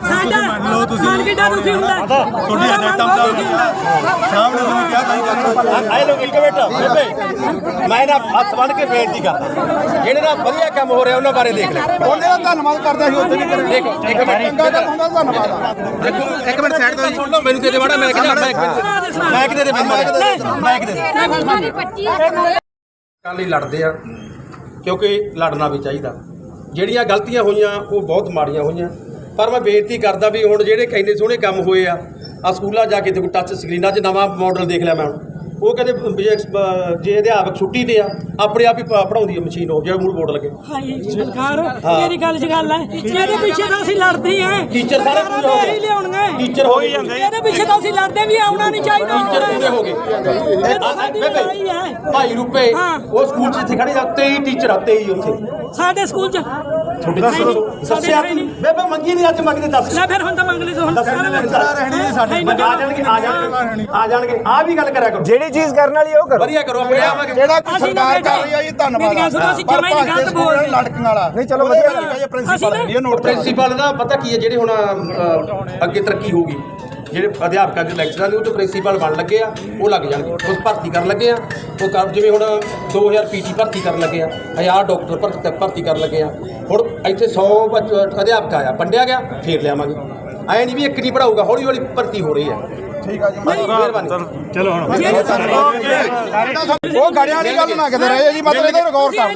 ਸਾਡਾ ਮੰਨ ਲਓ ਤੁਸੀਂ। ਮਨ ਕਿੱਡਾ ਦੁਖੀ ਹੁੰਦਾ। ਤੁਹਾਡੀ ਅੱਜ ਸਾਡਾ ਮਨ ਟੰਮ ਬਹੁਤ ਦੁਖੀ ਹੁੰਦਾ। ਸ਼ਾਮ ਨੂੰ ਤੁਹਾਨੂੰ ਕਿਹਾ ਤਾਂ ਆਏ ਲੋਕ ਇੱਕ ਮਿੰਟ ਬੇਬੇ ਮੈਂ ਨਾ ਹੱਥ ਵੜ ਕੇ ਬੇਇੱਜ਼ਤੀ ਕਰਦਾ ਜਿਹੜੇ ਨਾ ਵਧੀਆ ਕੰਮ ਹੋ ਰਿਹਾ ਉਹਨਾਂ ਬਾਰੇ ਦੇਖ ਲੈ। ਉਹਨੇ ਦਾ ਧੰਨਵਾਦ ਕਰਦਾ ਸੀ ਉੱਥੇ ਵੀ ਕਰੇ ਦੇਖੋ ਇੱਕ ਮਿੰਟ। ਚੰਗਾ ਕੰਮ ਹੁੰਦਾ ਧੰਨਵਾਦ। ਆ ਦੇਖੋ ਇੱਕ ਮਿੰਟ ਸਾਈਡ ਤੋਂ ਸੁਣ ਲਓ ਮੈਨੂੰ ਕਿਤੇ ਵਾੜਾ ਮੈਂ ਕਿਹਾ ਮੈਂ ਮੈਂ ਕਿਤੇ ਦੇ ਮੈਂ ਕਿਤੇ ਦੇ ਕੱਲ ਹੀ ਲੜਦੇ ਆ ਕਿਉਂਕਿ ਲੜਨਾ ਵੀ ਚਾਹੀਦਾ ਜਿਹੜੀਆਂ ਗਲਤੀਆਂ ਹੋਈਆਂ ਉਹ ਬਹੁਤ ਮਾੜੀਆਂ ਹੋਈਆਂ ਪਰ ਮੈਂ ਬੇਨਤੀ ਕਰਦਾ ਵੀ ਹੁਣ ਜਿਹੜੇ ਕਹਿੰਦੇ ਸੋਹਣੇ ਕੰਮ ਹੋਏ ਆ ਆ ਸਕੂਲਾਂ ਜਾ ਕੇ ਦੇਖੋ ਟੱਚ ਸਕਰੀਨਾਂ 'ਚ ਨਵਾਂ ਮਾਡਲ ਦੇਖ ਲਿਆ ਮੈਂ ਹੁਣ ਉਹ ਕਹਿੰਦੇ ਵੀ ਜੇ ਅਹ ਜੇ ਅਧਿਆਪਕ ਛੁੱਟੀ ਤੇ ਆ ਆਪਣੇ ਆਪ ਹੀ ਪ- ਪੜ੍ਹਾਉਂਦੀ ਹੈ ਮਸ਼ੀਨ ਹੋ ਜਿਹੜਾ ਮੂਡ ਬੋਰਡ ਲੱਗੇ। ਸਰਕਾਰ ਮੇਰੀ ਗੱਲ 'ਚ ਗੱਲ ਹੈ ਇਹਦੇ ਪਿੱਛੇ ਤਾਂ ਅਸੀਂ ਲੜਦੇ ਆਂ। ਟੀਚਰ ਸਾਰੇ ਪੂਰੇ ਹੋ ਗਏ। ਲਿਆਉਣਗੇ। ਟੀਚਰ ਹੋ ਹੀ ਜਾਂਦੇ। ਇਹਦੇ ਪਿੱਛੇ ਤਾਂ ਅਸੀਂ ਲੜਦੇ ਵੀ ਆਉਣਾ ਨਹੀਂ ਚਾਹੀਦਾ ਟੀਚਰ ਪੂਰੇ ਹੋ ਗਏ। ਇਹ ਤਾਂ ਸਾਡੀ ਲੜਾਈ ਹੈ ਭਾਈ ਰੁਪਏ ਹਾਂ। ਉਹ ਸਕੂਲ 'ਚ ਖੜੇ ਆ 23 ਟੀਚਰ ਆ 23 ਉੱਥੇ। ਸਾਡੇ ਸਕੂਲ 'ਚ ਤੁਹਾਡੇ ਦੱਸੋ। ਸੱਸਿਆ ਸਾਡੇ ਨਹੀਂ। ਬੇਬੇ ਮੰਗੀ ਨਹੀਂ ਅੱਜ ਮੰਗਦੇ ਦੱਸ। ਲੈ ਫਿਰ ਹੁਣ ਤਾਂ ਮੰਗ ਲਈ ਸੋ ਹੁਣ ਦੱਸ ਸਾਰਾ ਰਹਿਣੀ ਰਹਿਣੀ ਸਾਡੇ। ਆ ਜਾਣਗੇ ਆ ਜਾਣਗੇ ਆ ਜਾਣਗੇ। ਆ ਵੀ ਗੱਲ ਕਰਿਆ ਕਰੋ। ਜਿਹੜੀ ਚੀਜ਼ ਕਰਨ ਵਾਲੀ ਉਹ ਕਰੋ। ਵਧੀਆ ਕਰੋ ਆਪਣੇ ਆਵਾਂਗੇ ਜਿਹੜਾ ਅਸੀਂ ਨਾ ਸਰਕਾਰ ਕਰ ਰਹੀ ਆ ਜੀ ਧੰਨਵਾਦ। ਮੇਰੀ ਗੱਲ ਸੁਣੋ, ਅਸੀਂ ਪਰ ਜਮਾਂ ਹੀ ਭਾਰਤੀ ਗਲਤ ਸਕੂਲ ਬੋਲਦੇ। ਲੜਕਣ ਵਾਲਾ। ਨਹੀਂ, ਚਲੋ ਵਧੀਆ ਗੱਲ ਇਹ ਪ੍ਰਿੰਸੀਪਲ ਨਹੀਂ ਇਹ ਨੋਟ ਪ੍ਰਿੰਸੀਪਲ ਦਾ ਪਤਾ ਕੀ ਹੈ ਜਿਹੜੇ ਹੁਣ ਅੱਗੇ ਤਰੱਕੀ ਹੋਊਗੀ। ਜਿਹੜੇ ਅਧਿਆਪਕਾਂ ਦੇ ਲੈਕਚਰਾਂ ਨੇ ਉਹ ਤੇ ਪ੍ਰਿੰਸੀਪਲ ਬਣ ਲੱਗੇ ਆ ਉਹ ਲੱਗ ਜਾਣਗੇ। ਉਸ ਭਰਤੀ ਕਰਨ ਲੱਗੇ ਆ ਉਹ ਕਰ ਜਿਵੇਂ ਹੁਣ 2000 ਪੀਟੀ ਭਰਤੀ ਕਰਨ ਲੱਗੇ ਆ 1000 ਡਾਕਟਰ ਭਰਤੀ ਕਰਨ ਲੱਗੇ ਆ। ਹੁਣ ਇੱਥੇ 100 ਬੱਚ- ਅਧਿਆਪਕ ਆਇਆ ਵੰਡਿਆ ਗਿਆ ਫੇਰ ਲਿਆਵਾਂਗੇ। ਐ ਨਹੀਂ ਵੀ ਇੱਕ ਨਹੀਂ ਪੜਾਊਗਾ ਹੌਲੀ ਹੌਲੀ ਭਰਤੀ ਹੋ ਰਹੀ ਹੈ ਠੀਕ ਆ ਜੀ। ਮਿਹਰਬਾਨੀ। ਚਲੋ ਹੁਣ। ਉਹ ਗੜਿਆਂ ਦੀ ਗੱਲ ਨਾ ਕਿਤੇ ਰਹੇ ਜੀ ਮਤਲਬ ਇਹਦੇ ਗੌਰ ਕਰ।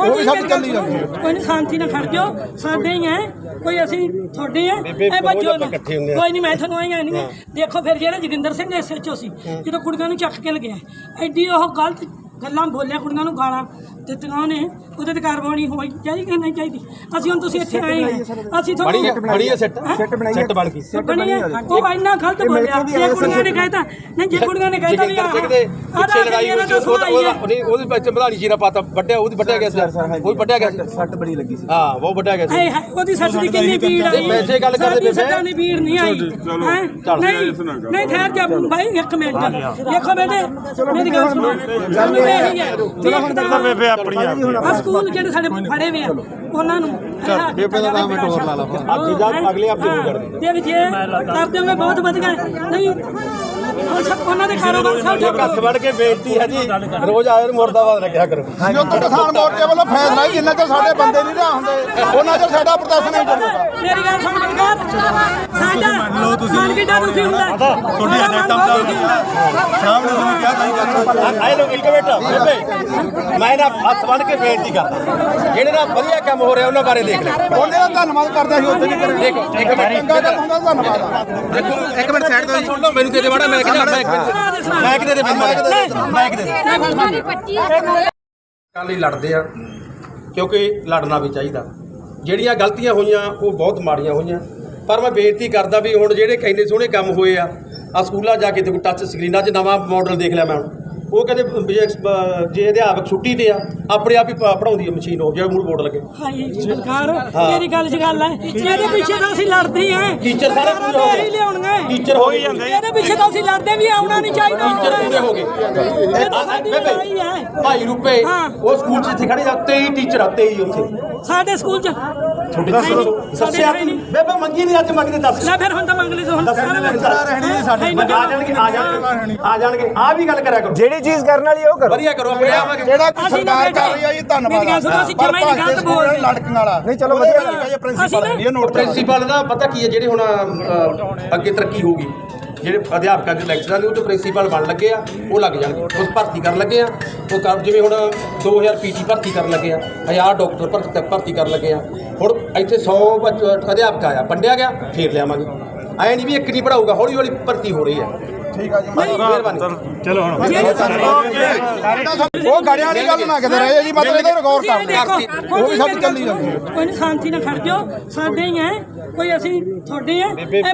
ਉਹ ਵੀ ਸਾਡੀ ਚੱਲੀ ਜਾਂਦੀ ਕੋਈ ਨਹੀਂ ਸ਼ਾਂਤੀ ਨਾਲ ਖੜ ਜਾਓ। ਸਾਡੇ ਹੀ ਹੈ ਕੋਈ ਅਸੀਂ ਤੁਹਾਡੇ ਆ ਇਹ ਬੱਚੋ ਕੋਈ ਨਹੀਂ ਮੈਂ ਤੁਹਾਨੂੰ ਆਈਆਂ ਨਹੀਂ ਦੇਖੋ ਫਿਰ ਜਿਹੜਾ ਜੋਗਿੰਦਰ ਸਿੰਘ ਐਸਐਚਓ ਸੀ ਜਦੋਂ ਕੁੜੀਆਂ ਨੂੰ ਚੱਕ ਕੇ ਲਗਿਆ ਐਡੀ ਉਹ ਗਲਤ ਗੱਲਾਂ ਬੋਲਿਆ ਕੁੜੀਆਂ ਨੂੰ ਗਾਲਾਂ ਦਿੱਤੀਆਂ ਉਹਨੇ ਉਹਦੇ ਤੇ ਕਾਰਵਾਈ ਹੋਈ ਚਾਹੀਦੀ ਕਿ ਨਹੀਂ ਚਾਹੀਦੀ? ਅਸੀਂ ਹੁਣ ਤੁਸੀਂ ਇੱਥੇ ਆਏ ਹਾਂ। ਅਸੀਂ ਬਣੀ ਹੈ ਤੁਹਾਨੂੰ ਬਣੀ ਹੈ ਸੈੱਟ ਸੈੱਟ ਬਣਾਈ ਸੈੱਟ ਬਣ ਗਈ। ਬਣੀ ਹੈ। ਉਹ ਇੰਨਾ ਗਲਤ ਬੋਲਿਆ। ਜੇ ਕੁੜੀਆਂ ਨੇ ਕਹਿਤਾ ਨਹੀਂ ਜੇ ਕੁੜੀਆਂ ਨੇ ਕਹਿਤਾ ਵੀ ਦੇ ਪਿੱਛੇ ਲੜਾਈ ਹੋਈ ਸੀ ਉਹਦਾ ਉਹਦਾ ਉਹਦੇ ਵਿੱਚ ਮਧਾਣੀ ਸ਼ੀਰਾ ਪਾਤਾ ਵੱਡਿਆ ਉਹਦੀ ਵੱਡਿਆ ਗਿਆ ਸੀ। ਉਹ ਵੀ ਵੱਡਿਆ ਗਿਆ ਸੀ। ਸੱਟ ਬੜੀ ਲੱਗੀ ਸੀ। ਹਾਂ ਉਹ ਵੱਡਿਆ ਗਿਆ ਸੀ। ਉਹਦੀ ਸੱਚ ਦੀ ਕਿੰਨੀ ਭੀੜ ਆਈ। ਵੈਸੇ ਗੱਲ ਕਰਦੇ ਪਏ ਸੱਚਾਂ ਦੀ ਭੀੜ ਨਹੀਂ ਆਈ। ਹੈਂ? ਨਹੀਂ ਨਹੀਂ ਠਹਿਰ ਜਾ ਭਾਈ ਇੱਕ ਮਿੰਟ। ਦੇਖੋ ਬੇਟੇ ਮੇਰੀ ਗੱਲ ਸੁਣੋ। ਇਹ ਹੀ। ਬੇਬੇ ਆਪਣੀ ਆ ਸਕੂਲ ਜਿਹੜੇ ਸਾਡੇ ਫੜੇ ਵੇ ਆ ਉਹਨਾਂ ਨੂੰ ਬੇਬੇ ਦਾ ਨਾਮ ਟੋਰ ਲਾ ਲਾ ਅੱਗੇ ਜਾ ਅਗਲੇ ਹਫ਼ਤੇ ਹੋ ਜਾਣਗੇ ਦੇ ਵਿੱਚ ਕਰ ਦਿਓਗੇ ਬਹੁਤ ਵਧੀਆ। ਨਹੀਂ ਹੁਣ ਸਭ ਉਹਨਾਂ ਦੇ ਕਾਰੋਬਾਰ ਸਭ ਠੱਪ ਹੱਥ ਵੜ ਕੇ ਬੇਇੱਜ਼ਤੀ ਹੈ ਜੀ। ਰੋਜ਼ ਆਏ ਨੂੰ ਮੁਰਦਾਬਾਦ ਰੱਖਿਆ ਕਰੋ। ਜੋ ਤੋਂ ਕਿਸਾਨ ਮੋਰਚੇ ਵੱਲੋਂ ਫੈਸਲਾ ਹੀ ਜਿੰਨਾ ਚਿਰ ਸਾਡੇ ਬੰਦੇ ਨਹੀਂ ਨਾ ਹੁੰਦੇ ਉਹਨਾਂ ਚਿਰ ਸਾਡਾ ਪ੍ਰਦਰਸ਼ਨ ਨਹੀਂ ਚੱਲੂਗਾ ਮੇਰੀ ਗੱਲ ਸੁਣ ਬਲਕਾਰ ਸਾਡਾ ਮੰਨ ਲਓ ਤੁਸੀਂ। ਮਨ ਕਿੱਡਾ ਦੁਖੀ ਹੁੰਦਾ। ਤੁਹਾਡੀ ਸਾਡਾ ਮਨ ਏਜੰਟ ਬਹੁਤ ਆਉਂਦਾ ਦੁਖੀ ਹੁੰਦਾ। ਸ਼ਾਮ ਨੂੰ ਤੁਹਾਨੂੰ ਕਿਹਾ ਤਾਂ ਹੀ ਕਰਨਾ ਆਏ ਲੋਕ ਇੱਕ ਮਿੰਟ ਬੇਬੇ ਮੈਂ ਨਾ ਹੱਥ ਵੜ ਕੇ ਬੇਇੱਜ਼ਤੀ ਕਰਦਾ। ਜਿਹੜੇ ਨਾ ਵਧੀਆ ਕੰਮ ਹੋ ਰਿਹਾ ਉਹਨਾਂ ਬਾਰੇ ਦੇਖ ਲੈ। ਉਹਨੇ ਦਾ ਧੰਨਵਾਦ ਕਰਦਾ ਸੀ ਉੱਥੇ ਵੀ ਕਰੇ ਦੇਖੋ ਇੱਕ ਮਿੰਟ। ਚੰਗਾ ਕੰਮ ਹੁੰਦਾ ਧੰਨਵਾਦ। ਆ ਇੱਕ ਮਿੰਟ ਸਾਈਡ ਤੋਂ ਸੁਣ ਲਓ ਮੈਨੂੰ ਕਿਤੇ ਮਾੜਾ ਮੈਂ ਕਿਹਾ ਮੈਂ ਮੈਂ ਕਿਤੇ ਦੇ ਮੈਂ ਕਿਤੇ ਦੇ ਮੈਂ ਕਿਤੇ ਦੇ ਸਾਰੀ 25 ਕੱਲ ਹੀ ਲੜਦੇ ਆ ਕਿਉਂਕਿ ਲੜਨਾ ਵੀ ਚਾਹੀਦਾ। ਜਿਹੜੀਆਂ ਗਲਤੀਆਂ ਹੋਈਆਂ ਉਹ ਬਹੁਤ ਮਾੜੀਆਂ ਹੋਈਆਂ। ਪਰ ਮੈਂ ਬੇਨਤੀ ਕਰਦਾ ਵੀ ਹੁਣ ਜਿਹੜੇ ਕਹਿੰਦੇ ਸੋਹਣੇ ਕੰਮ ਹੋਏ ਆ ਆ ਸਕੂਲਾਂ ਜਾ ਕੇ ਦੇਖੋ ਟੱਚ ਸਕਰੀਨਾਂ 'ਚ ਨਵਾਂ ਮਾਡਲ ਦੇਖ ਲਿਆ ਮੈਂ ਹੁਣ। ਉਹ ਕਹਿੰਦੇ ਵੀ ਜੇ ਜੇ ਅਧਿਆਪਕ ਛੁੱਟੀ ਤੇ ਆ ਆਪਣੇ ਆਪ ਹੀ ਪ- ਪੜ੍ਹਾਉਂਦੀ ਹੈ ਮਸ਼ੀਨ ਉਹ ਜਿਹੜਾ ਮੂਡ ਬੋਰਡ ਲੱਗੇ। ਸਰਕਾਰ ਤੇਰੀ ਗੱਲ 'ਚ ਗੱਲ ਹੈ ਇਹਦੇ ਪਿੱਛੇ ਤਾਂ ਅਸੀਂ ਲੜਦੇ ਹਾਂ ਟੀਚਰ ਸਾਰੇ ਪੂਰੇ ਹੋ ਗਏ। ਲਿਆਉਣਗੇ। ਟੀਚਰ ਹੋ ਹੀ ਜਾਂਦੇ ਇਹਦੇ ਪਿੱਛੇ ਤਾਂ ਅਸੀਂ ਲੜਦੇ ਵੀ ਆਉਣਾ ਨਹੀਂ ਚਾਹੀਦਾ। ਟੀਚਰ ਪੂਰੇ ਹੋ ਗਏ। ਇਹ ਤਾਂ ਸਾਡੀ ਲੜਾਈ ਹੈ। ਭਾਈ ਰੁਪਏ ਹਾਂ। ਉਹ ਸਕੂਲ 'ਚ ਇੱਥੇ ਖੜੇ ਆ 23 ਟੀਚਰ ਆ 23 ਉੱਥੇ। ਸਾਡੇ ਸਕੂਲ 'ਚ ਤੁਹਾਡੇ ਦੱਸੋ ਸਾਡੇ ਹੈ ਨਹੀਂ। ਬੇਬੇ ਮੰਗੀ ਨਹੀਂ ਅੱਜ ਮੰਗਦੇ ਦੱਸ। ਲੈ ਫਿਰ ਹੁਣ ਤਾਂ ਮੰਗ ਲਈ ਸੋ ਹੁਣ ਸਾਰਾ ਰਹਿਣੀ ਸਾਡੀ। ਹੈ ਨਹੀਂ ਆ ਜਾਣਗੇ ਆ ਜਾਣਗੇ। ਆ ਜਾਣਗੇ। ਆ ਵੀ ਗੱਲ ਕਰਿਆ ਕਰੋ। ਜਿਹੜੀ ਚੀਜ਼ ਕਰਨ ਵਾਲੀ ਉਹ ਕਰੋ। ਵਧੀਆ ਕਰੋ ਆਪਣੇ ਆਵਾਂਗੇ ਜਿਹੜਾ ਕੋਈ ਨਾ ਸਰਕਾਰ ਕਰ ਰਹੀ ਆ ਜੀ ਧੰਨਵਾਦ। ਮੇਰੀ ਗੱਲ ਸੁਣੋ, ਅਸੀਂ ਪਰ ਹੀ ਭਾਰਤੀ ਗਲਤ ਸਕੂਲ ਬੋਲਦੇ। ਲੜਕਣ ਵਾਲਾ। ਨਹੀਂ, ਚਲੋ ਵਧੀਆ। ਨਾਲ ਗੱਲ ਇਹ ਪ੍ਰਿੰਸੀਪਲ ਹੈ ਇਹ ਨੋਟ ਪ੍ਰਿੰਸੀਪਲ ਦਾ ਪਤਾ ਕੀ ਹੈ ਜਿਹੜੇ ਹੁਣ ਅੱਗੇ ਤਰੱਕੀ ਹੋਊਗੀ। ਜਿਹੜੇ ਅਧਿਆਪਕਾਂ ਦੇ ਲੈਕਚਰਾਂ ਨੇ ਉਹ ਤੇ ਪ੍ਰਿੰਸੀਪਲ ਬਣ ਲੱਗੇ ਆ, ਉਹ ਲੱਗ ਜਾਣਗੇ। ਉਸ ਭਰਤੀ ਕਰਨ ਲੱਗੇ ਆ। ਉਹ ਕਰ, ਜਿਵੇਂ ਹੁਣ 2000 ਪੀਟੀ ਭਰਤੀ ਕਰਨ ਲੱਗੇ ਆ 1000 ਡਾਕਟਰ ਭਰਤੀ ਭਰਤੀ ਕਰਨ ਲੱਗੇ ਆ। ਹੁਣ ਇੱਥੇ 100 ਬੱਚ- ਅਧਿਆਪਕ ਆਇਆ, ਵੰਡਿਆ ਗਿਆ, ਫੇਰ ਲਿਆਵਾਂਗੇ। ਐ ਨਹੀਂ ਵੀ ਇੱਕ ਨਹੀਂ ਪੜਾਊਗਾ ਹੌਲੀ ਹੌਲੀ ਭਰਤੀ ਹੋ ਰਹੀ ਹੈ ਠੀਕ ਆ ਜੀ ਮਿਹਰਬਾਨੀ। ਚਲੋ ਹੁਣ। ਉਹ ਗੜਿਆਂ ਦੀ ਗੱਲ ਨਾ ਕਿਤੇ ਰਹੇ ਜੀ ਮਤਲਬ ਇਹਦੇ ਗੌਰ ਕਰ ਲਿਆ ਦੇਖੋ ਉਹ ਵੀ ਸਾਡੀ ਚੱਲੀ ਜਾਂਦੀ ਹੈ। ਕੋਈ ਨਹੀਂ ਸ਼ਾਂਤੀ ਨਾਲ ਖੜ ਜਾਓ। ਸਾਡੇ ਹੀ ਹੈ। ਕੋਈ ਅਸੀਂ ਤੁਹਾਡੇ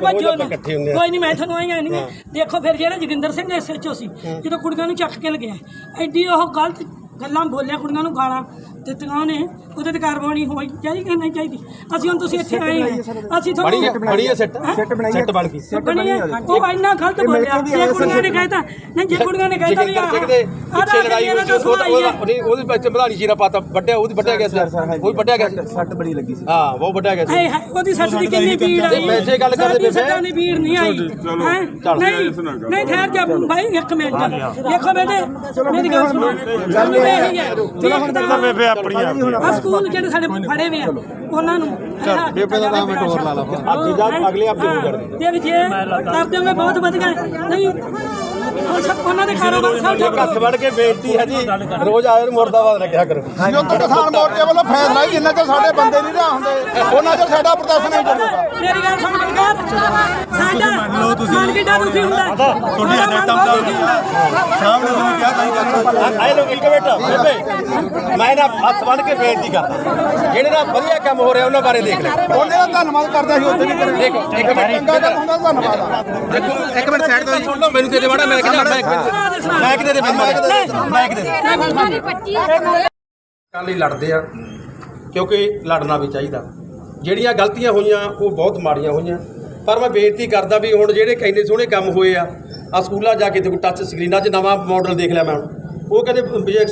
ਬੱਚੋ ਕੋਈ ਨਹੀਂ ਮੈਂ ਤੁਹਾਨੂੰ ਆਈਆਂ ਨਹੀਂ। ਦੇਖੋ ਫਿਰ ਜਿਹੜਾ ਜੋਗਿੰਦਰ ਸਿੰਘ ਐਸਐਚਓ ਸੀ ਜਦੋਂ ਕੁੜੀਆਂ ਨੂੰ ਚੱਕ ਕੇ ਲਗਿਆ ਐਡੀ ਉਹ ਗਲਤ ਗੱਲਾਂ ਬੋਲਿਆ ਕੁੜੀਆਂ ਨੂੰ ਗਾਲਾਂ ਦਿੱਤੀਆਂ ਉਹਨੇ ਉਹਦੇ ਤੇ ਕਾਰਵਾਈ ਹੋਈ ਚਾਹੀਦੀ ਕਿ ਨਹੀਂ ਚਾਹੀਦੀ ਅਸੀਂ ਹੁਣ ਤੁਸੀਂ ਇੱਥੇ ਆਏ ਹਾਂ ਅਸੀਂ ਬਣੀ ਹੈ ਤੁਹਾਨੂੰ ਬਣੀ ਹੈ ਸੈੱਟ ਸੈੱਟ ਬਣਾਈ ਸੈੱਟ ਬਣ ਗਈ ਬਣੀ ਹੈ ਉਹ ਇੰਨਾ ਗਲਤ ਬੋਲਿਆ ਜੇ ਕੁੜੀਆਂ ਨੇ ਕਹਿਤਾ ਨਹੀਂ ਜੇ ਕੁੜੀਆਂ ਨੇ ਕਹਿਤਾ ਵੀ ਦੇ ਪਿੱਛੇ ਲੜਾਈ ਹੋਈ ਸੀ ਉਹਦਾ ਉਹਦਾ ਉਹਦੇ ਵਿੱਚ ਮਧਾਣੀ ਸ਼ੀਰਾ ਪਾਤਾ ਵੱਡਿਆ ਉਹਦੀ ਵੱਡਿਆ ਗਿਆ ਸੀ ਉਹ ਵੱਡਿਆ ਗਿਆ ਸੀ ਸੱਟ ਬੜੀ ਲੱਗੀ ਸੀ ਹਾਂ ਉਹ ਵੱਡਿਆ ਗਿਆ ਸੀ ਉਹਦੀ ਸੱਚ ਦੀ ਕਿੰਨੀ ਭੀੜ ਆਈ ਵੈਸੇ ਗੱਲ ਕਰਦੇ ਪਏ ਸੱਚਾਂ ਦੀ ਭੀੜ ਨਹੀਂ ਆਈ ਹੈਂ? ਨਹੀਂ ਨਹੀਂ ਠਹਿਰ ਜਾ ਭਾਈ ਇੱਕ ਮਿੰਟ ਦੇਖੋ ਬੇਟੇ ਮੇਰੀ ਗੱਲ ਸੁਣੋ ਗੱਲ ਇਹ ਹੀ ਹੈ ਸਰ ਬੇਬੇ ਆਪਣੀ ਆ। ਆ ਸਕੂਲ ਜਿਹੜੇ ਸਾਡੇ ਫੜੇ ਵੇ ਆ ਉਹਨਾਂ ਨੂੰ ਬੇਬੇ ਦਾ ਨਾਮ ਟੋਰ ਲਾ ਲਾ ਅੱਗੇ ਜਾ ਅਗਲੇ ਕਰ ਬਹੁਤ ਵਧੀਆ ਨਹੀਂ ਹੁਣ ਸਭ ਉਹਨਾਂ ਦੇ ਕਾਰੋਬਾਰ ਸਭ ਠੱਪ ਹੱਥ ਵੜ ਕੇ ਬੇਇੱਜ਼ਤੀ ਹੈ ਜੀ। ਰੋਜ਼ ਆਏ ਨੂੰ ਮੁਰਦਾਬਾਦ ਰੱਖਿਆ ਕਰੋ। ਜੋ ਤੋਂ ਕਿਸਾਨ ਮੋਰਚੇ ਵੱਲੋਂ ਫੈਸਲਾ ਹੀ ਜਿੰਨਾ ਚਿਰ ਸਾਡੇ ਬੰਦੇ ਨਹੀਂ ਨਾ ਹੁੰਦੇ ਉਹਨਾਂ ਚਿਰ ਸਾਡਾ ਪ੍ਰਦਰਸ਼ਨ ਨਹੀਂ ਚੱਲੂਗਾ ਮੇਰੀ ਗੱਲ ਸੁਣ ਬਲਕਾਰ ਸਾਡਾ ਮੰਨ ਲਓ ਤੁਸੀਂ। ਮਨ ਕਿੱਡਾ ਦੁਖੀ ਹੁੰਦਾ। ਤੁਹਾਡੀ ਸਾਡਾ ਮਨ ਏਜੰਟ ਬਹੁਤ ਆਉਂਦਾ ਦੁਖੀ ਹੁੰਦਾ। ਸ਼ਾਮ ਨੂੰ ਤੁਹਾਨੂੰ ਕਿਹਾ ਤਾਂ ਹੀ ਕਰਨਾ ਆਏ ਲੋਕ ਇੱਕ ਮਿੰਟ ਬੇਬੇ ਮੈਂ ਨਾ ਹੱਥ ਵੜ ਕੇ ਬੇਇੱਜ਼ਤੀ ਕਰਦਾ। ਜਿਹੜੇ ਨਾ ਵਧੀਆ ਕੰਮ ਹੋ ਰਿਹਾ ਉਹਨਾਂ ਬਾਰੇ ਦੇਖ ਲੈ। ਉਹਨੇ ਦਾ ਧੰਨਵਾਦ ਕਰਦਾ ਸੀ ਉੱਥੇ ਵੀ ਕਰੇ ਦੇਖੋ ਇੱਕ ਮਿੰਟ ਚੰਗਾ ਕੰਮ ਹੁੰਦਾ ਧੰਨਵਾਦ ਆ। ਦੇਖੋ ਇੱਕ ਮਿੰਟ ਸਾਈਡ ਤੋਂ ਸੁਣ ਲਓ ਮੈਨੂੰ ਕਿਤੇ ਮਾੜਾ ਮੈਂ ਕਿਹਾ ਮੈਂ ਮੈਂ ਕਿਤੇ ਦੇ ਮੈਂ ਕਿਤੇ ਦੇ। ਦੇ ਸਾਰੀ 25 ਕੱਲ ਹੀ ਲੜਦੇ ਆ ਕਿਉਂਕਿ ਲੜਨਾ ਵੀ ਚਾਹੀਦਾ। ਜਿਹੜੀਆਂ ਗਲਤੀਆਂ ਹੋਈਆਂ ਉਹ ਬਹੁਤ ਮਾੜੀਆਂ ਹੋਈਆਂ। ਪਰ ਮੈਂ ਬੇਨਤੀ ਕਰਦਾ ਵੀ ਹੁਣ ਜਿਹੜੇ ਕਹਿੰਦੇ ਸੋਹਣੇ ਕੰਮ ਹੋਏ ਆ ਆ ਸਕੂਲਾਂ ਜਾ ਕੇ ਦੇਖੋ ਟੱਚ ਸਕਰੀਨਾਂ 'ਚ ਨਵਾਂ ਮਾਡਲ ਦੇਖ ਲਿਆ ਮੈਂ ਹੁਣ। ਉਹ ਕਹਿੰਦੇ ਵੀ ਜੇ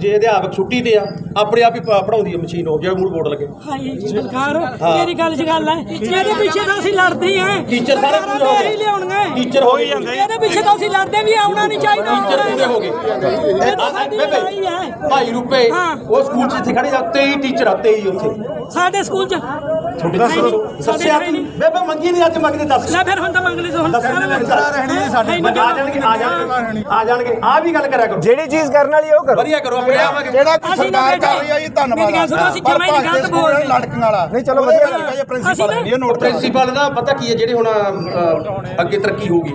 ਜੇ ਅਧਿਆਪਕ ਛੁੱਟੀ ਤੇ ਆ ਆਪਣੇ ਆਪ ਹੀ ਪ- ਪੜ੍ਹਾਉਂਦੀ ਹੈ ਮਸ਼ੀਨ ਉਹ ਜਿਹੜਾ ਮੂਡ ਬੋਰਡ ਲੱਗੇ। ਹਾਈ ਸਰਕਾਰ ਤੇਰੀ ਗੱਲ 'ਚ ਗੱਲ ਹੈ ਇਹਦੇ ਪਿੱਛੇ ਤਾਂ ਅਸੀਂ ਲੜਦੇ ਹਾਂ ਟੀਚਰ ਸਾਰੇ ਸਰਕਾਰਾਂ ਪੂਰੇ ਹੋ ਤਾਂ ਗਏ। ਇਹੀ ਲਿਆਉਣਗੇ। ਟੀਚਰ ਹੋ ਹੀ ਜਾਂਦੇ। ਇਹਦੇ ਪਿੱਛੇ ਤਾਂ ਅਸੀਂ ਲੜਦੇ ਵੀ ਆਉਣਾ ਨਹੀਂ ਚਾਹੀਦਾ। ਟੀਚਰ ਪੂਰੇ ਹੋ ਗਏ। ਇਹ ਤਾਂ ਸਾਡੀ ਲੜਾਈ ਹੈ ਭਾਈ ਰੁਪਏ ਹਾਂ। ਉਹ ਸਕੂਲ 'ਚ ਇੱਥੇ ਖੜੇ ਆ 23 ਟੀਚਰ ਆ 23 ਉੱਥੇ। ਸਾਡੇ ਸਕੂਲ 'ਚ ਤੁਹਾਡੇ ਨਹੀਂ, ਦੱਸੋ ਸਾਡੇ ਦੱਸਿਆ ਹੈ ਨਹੀਂ। ਬੇਬੇ ਮੰਗੀ ਨਹੀਂ ਅੱਜ ਮੰਗਦੇ ਦੱਸ। ਲੈ ਫਿਰ ਹੁਣ ਤਾਂ ਮੰਗ ਲਈ ਸੋ ਹੁਣ ਦੱਸ ਸਾਰਾ ਰਹਿਣੀ। ਹੈਂ? ਸਾਡੀ। ਹੈ ਨਹੀਂ ਆ ਜਾਣਗੇ ਆ ਜਾਣਗੇ। ਆ? ਜਾਣਗੇ ਆ ਵੀ ਗੱਲ ਕਰਿਆ ਕਰੋ। ਜਿਹੜੀ ਚੀਜ਼ ਕਰਨ ਵਾਲੀ ਉਹ ਕਰੋ। ਵਧੀਆ ਕਰੋ ਆਪਣੇ ਆਵਾਂਗੇ ਜਿਹੜਾ ਕੁਛ ਅਸੀਂ ਨਾ ਸਰਕਾਰ ਬੇਟਾ, ਕਰ ਰਹੀ ਹੈ ਜੀ ਧੰਨਵਾਦ। ਮੇਰੀ ਗੱਲ ਸੁਣੋ, ਅਸੀਂ ਪਰ ਜਮਾਂ ਹੀ ਭਾਰਤੀ ਗਲਤ ਸਕੂਲ ਬੋਲਦੇ। ਲੜਕਣ ਵਾਲਾ। ਨਹੀਂ ਚਲੋ ਵਧੀਆ ਇਹ ਪ੍ਰਿੰਸੀਪਲ ਅਸੀਂ ਹੈ ਨਾ- ਨਹੀਂ ਇਹ ਨੋਟ ਕਰੋ। ਪ੍ਰਿੰਸੀਪਲ ਦਾ ਪਤਾ ਕੀ ਹੈ ਜਿਹੜੇ ਹੁਣ ਅੱਗੇ ਤਰੱਕੀ ਹੋਊਗੀ।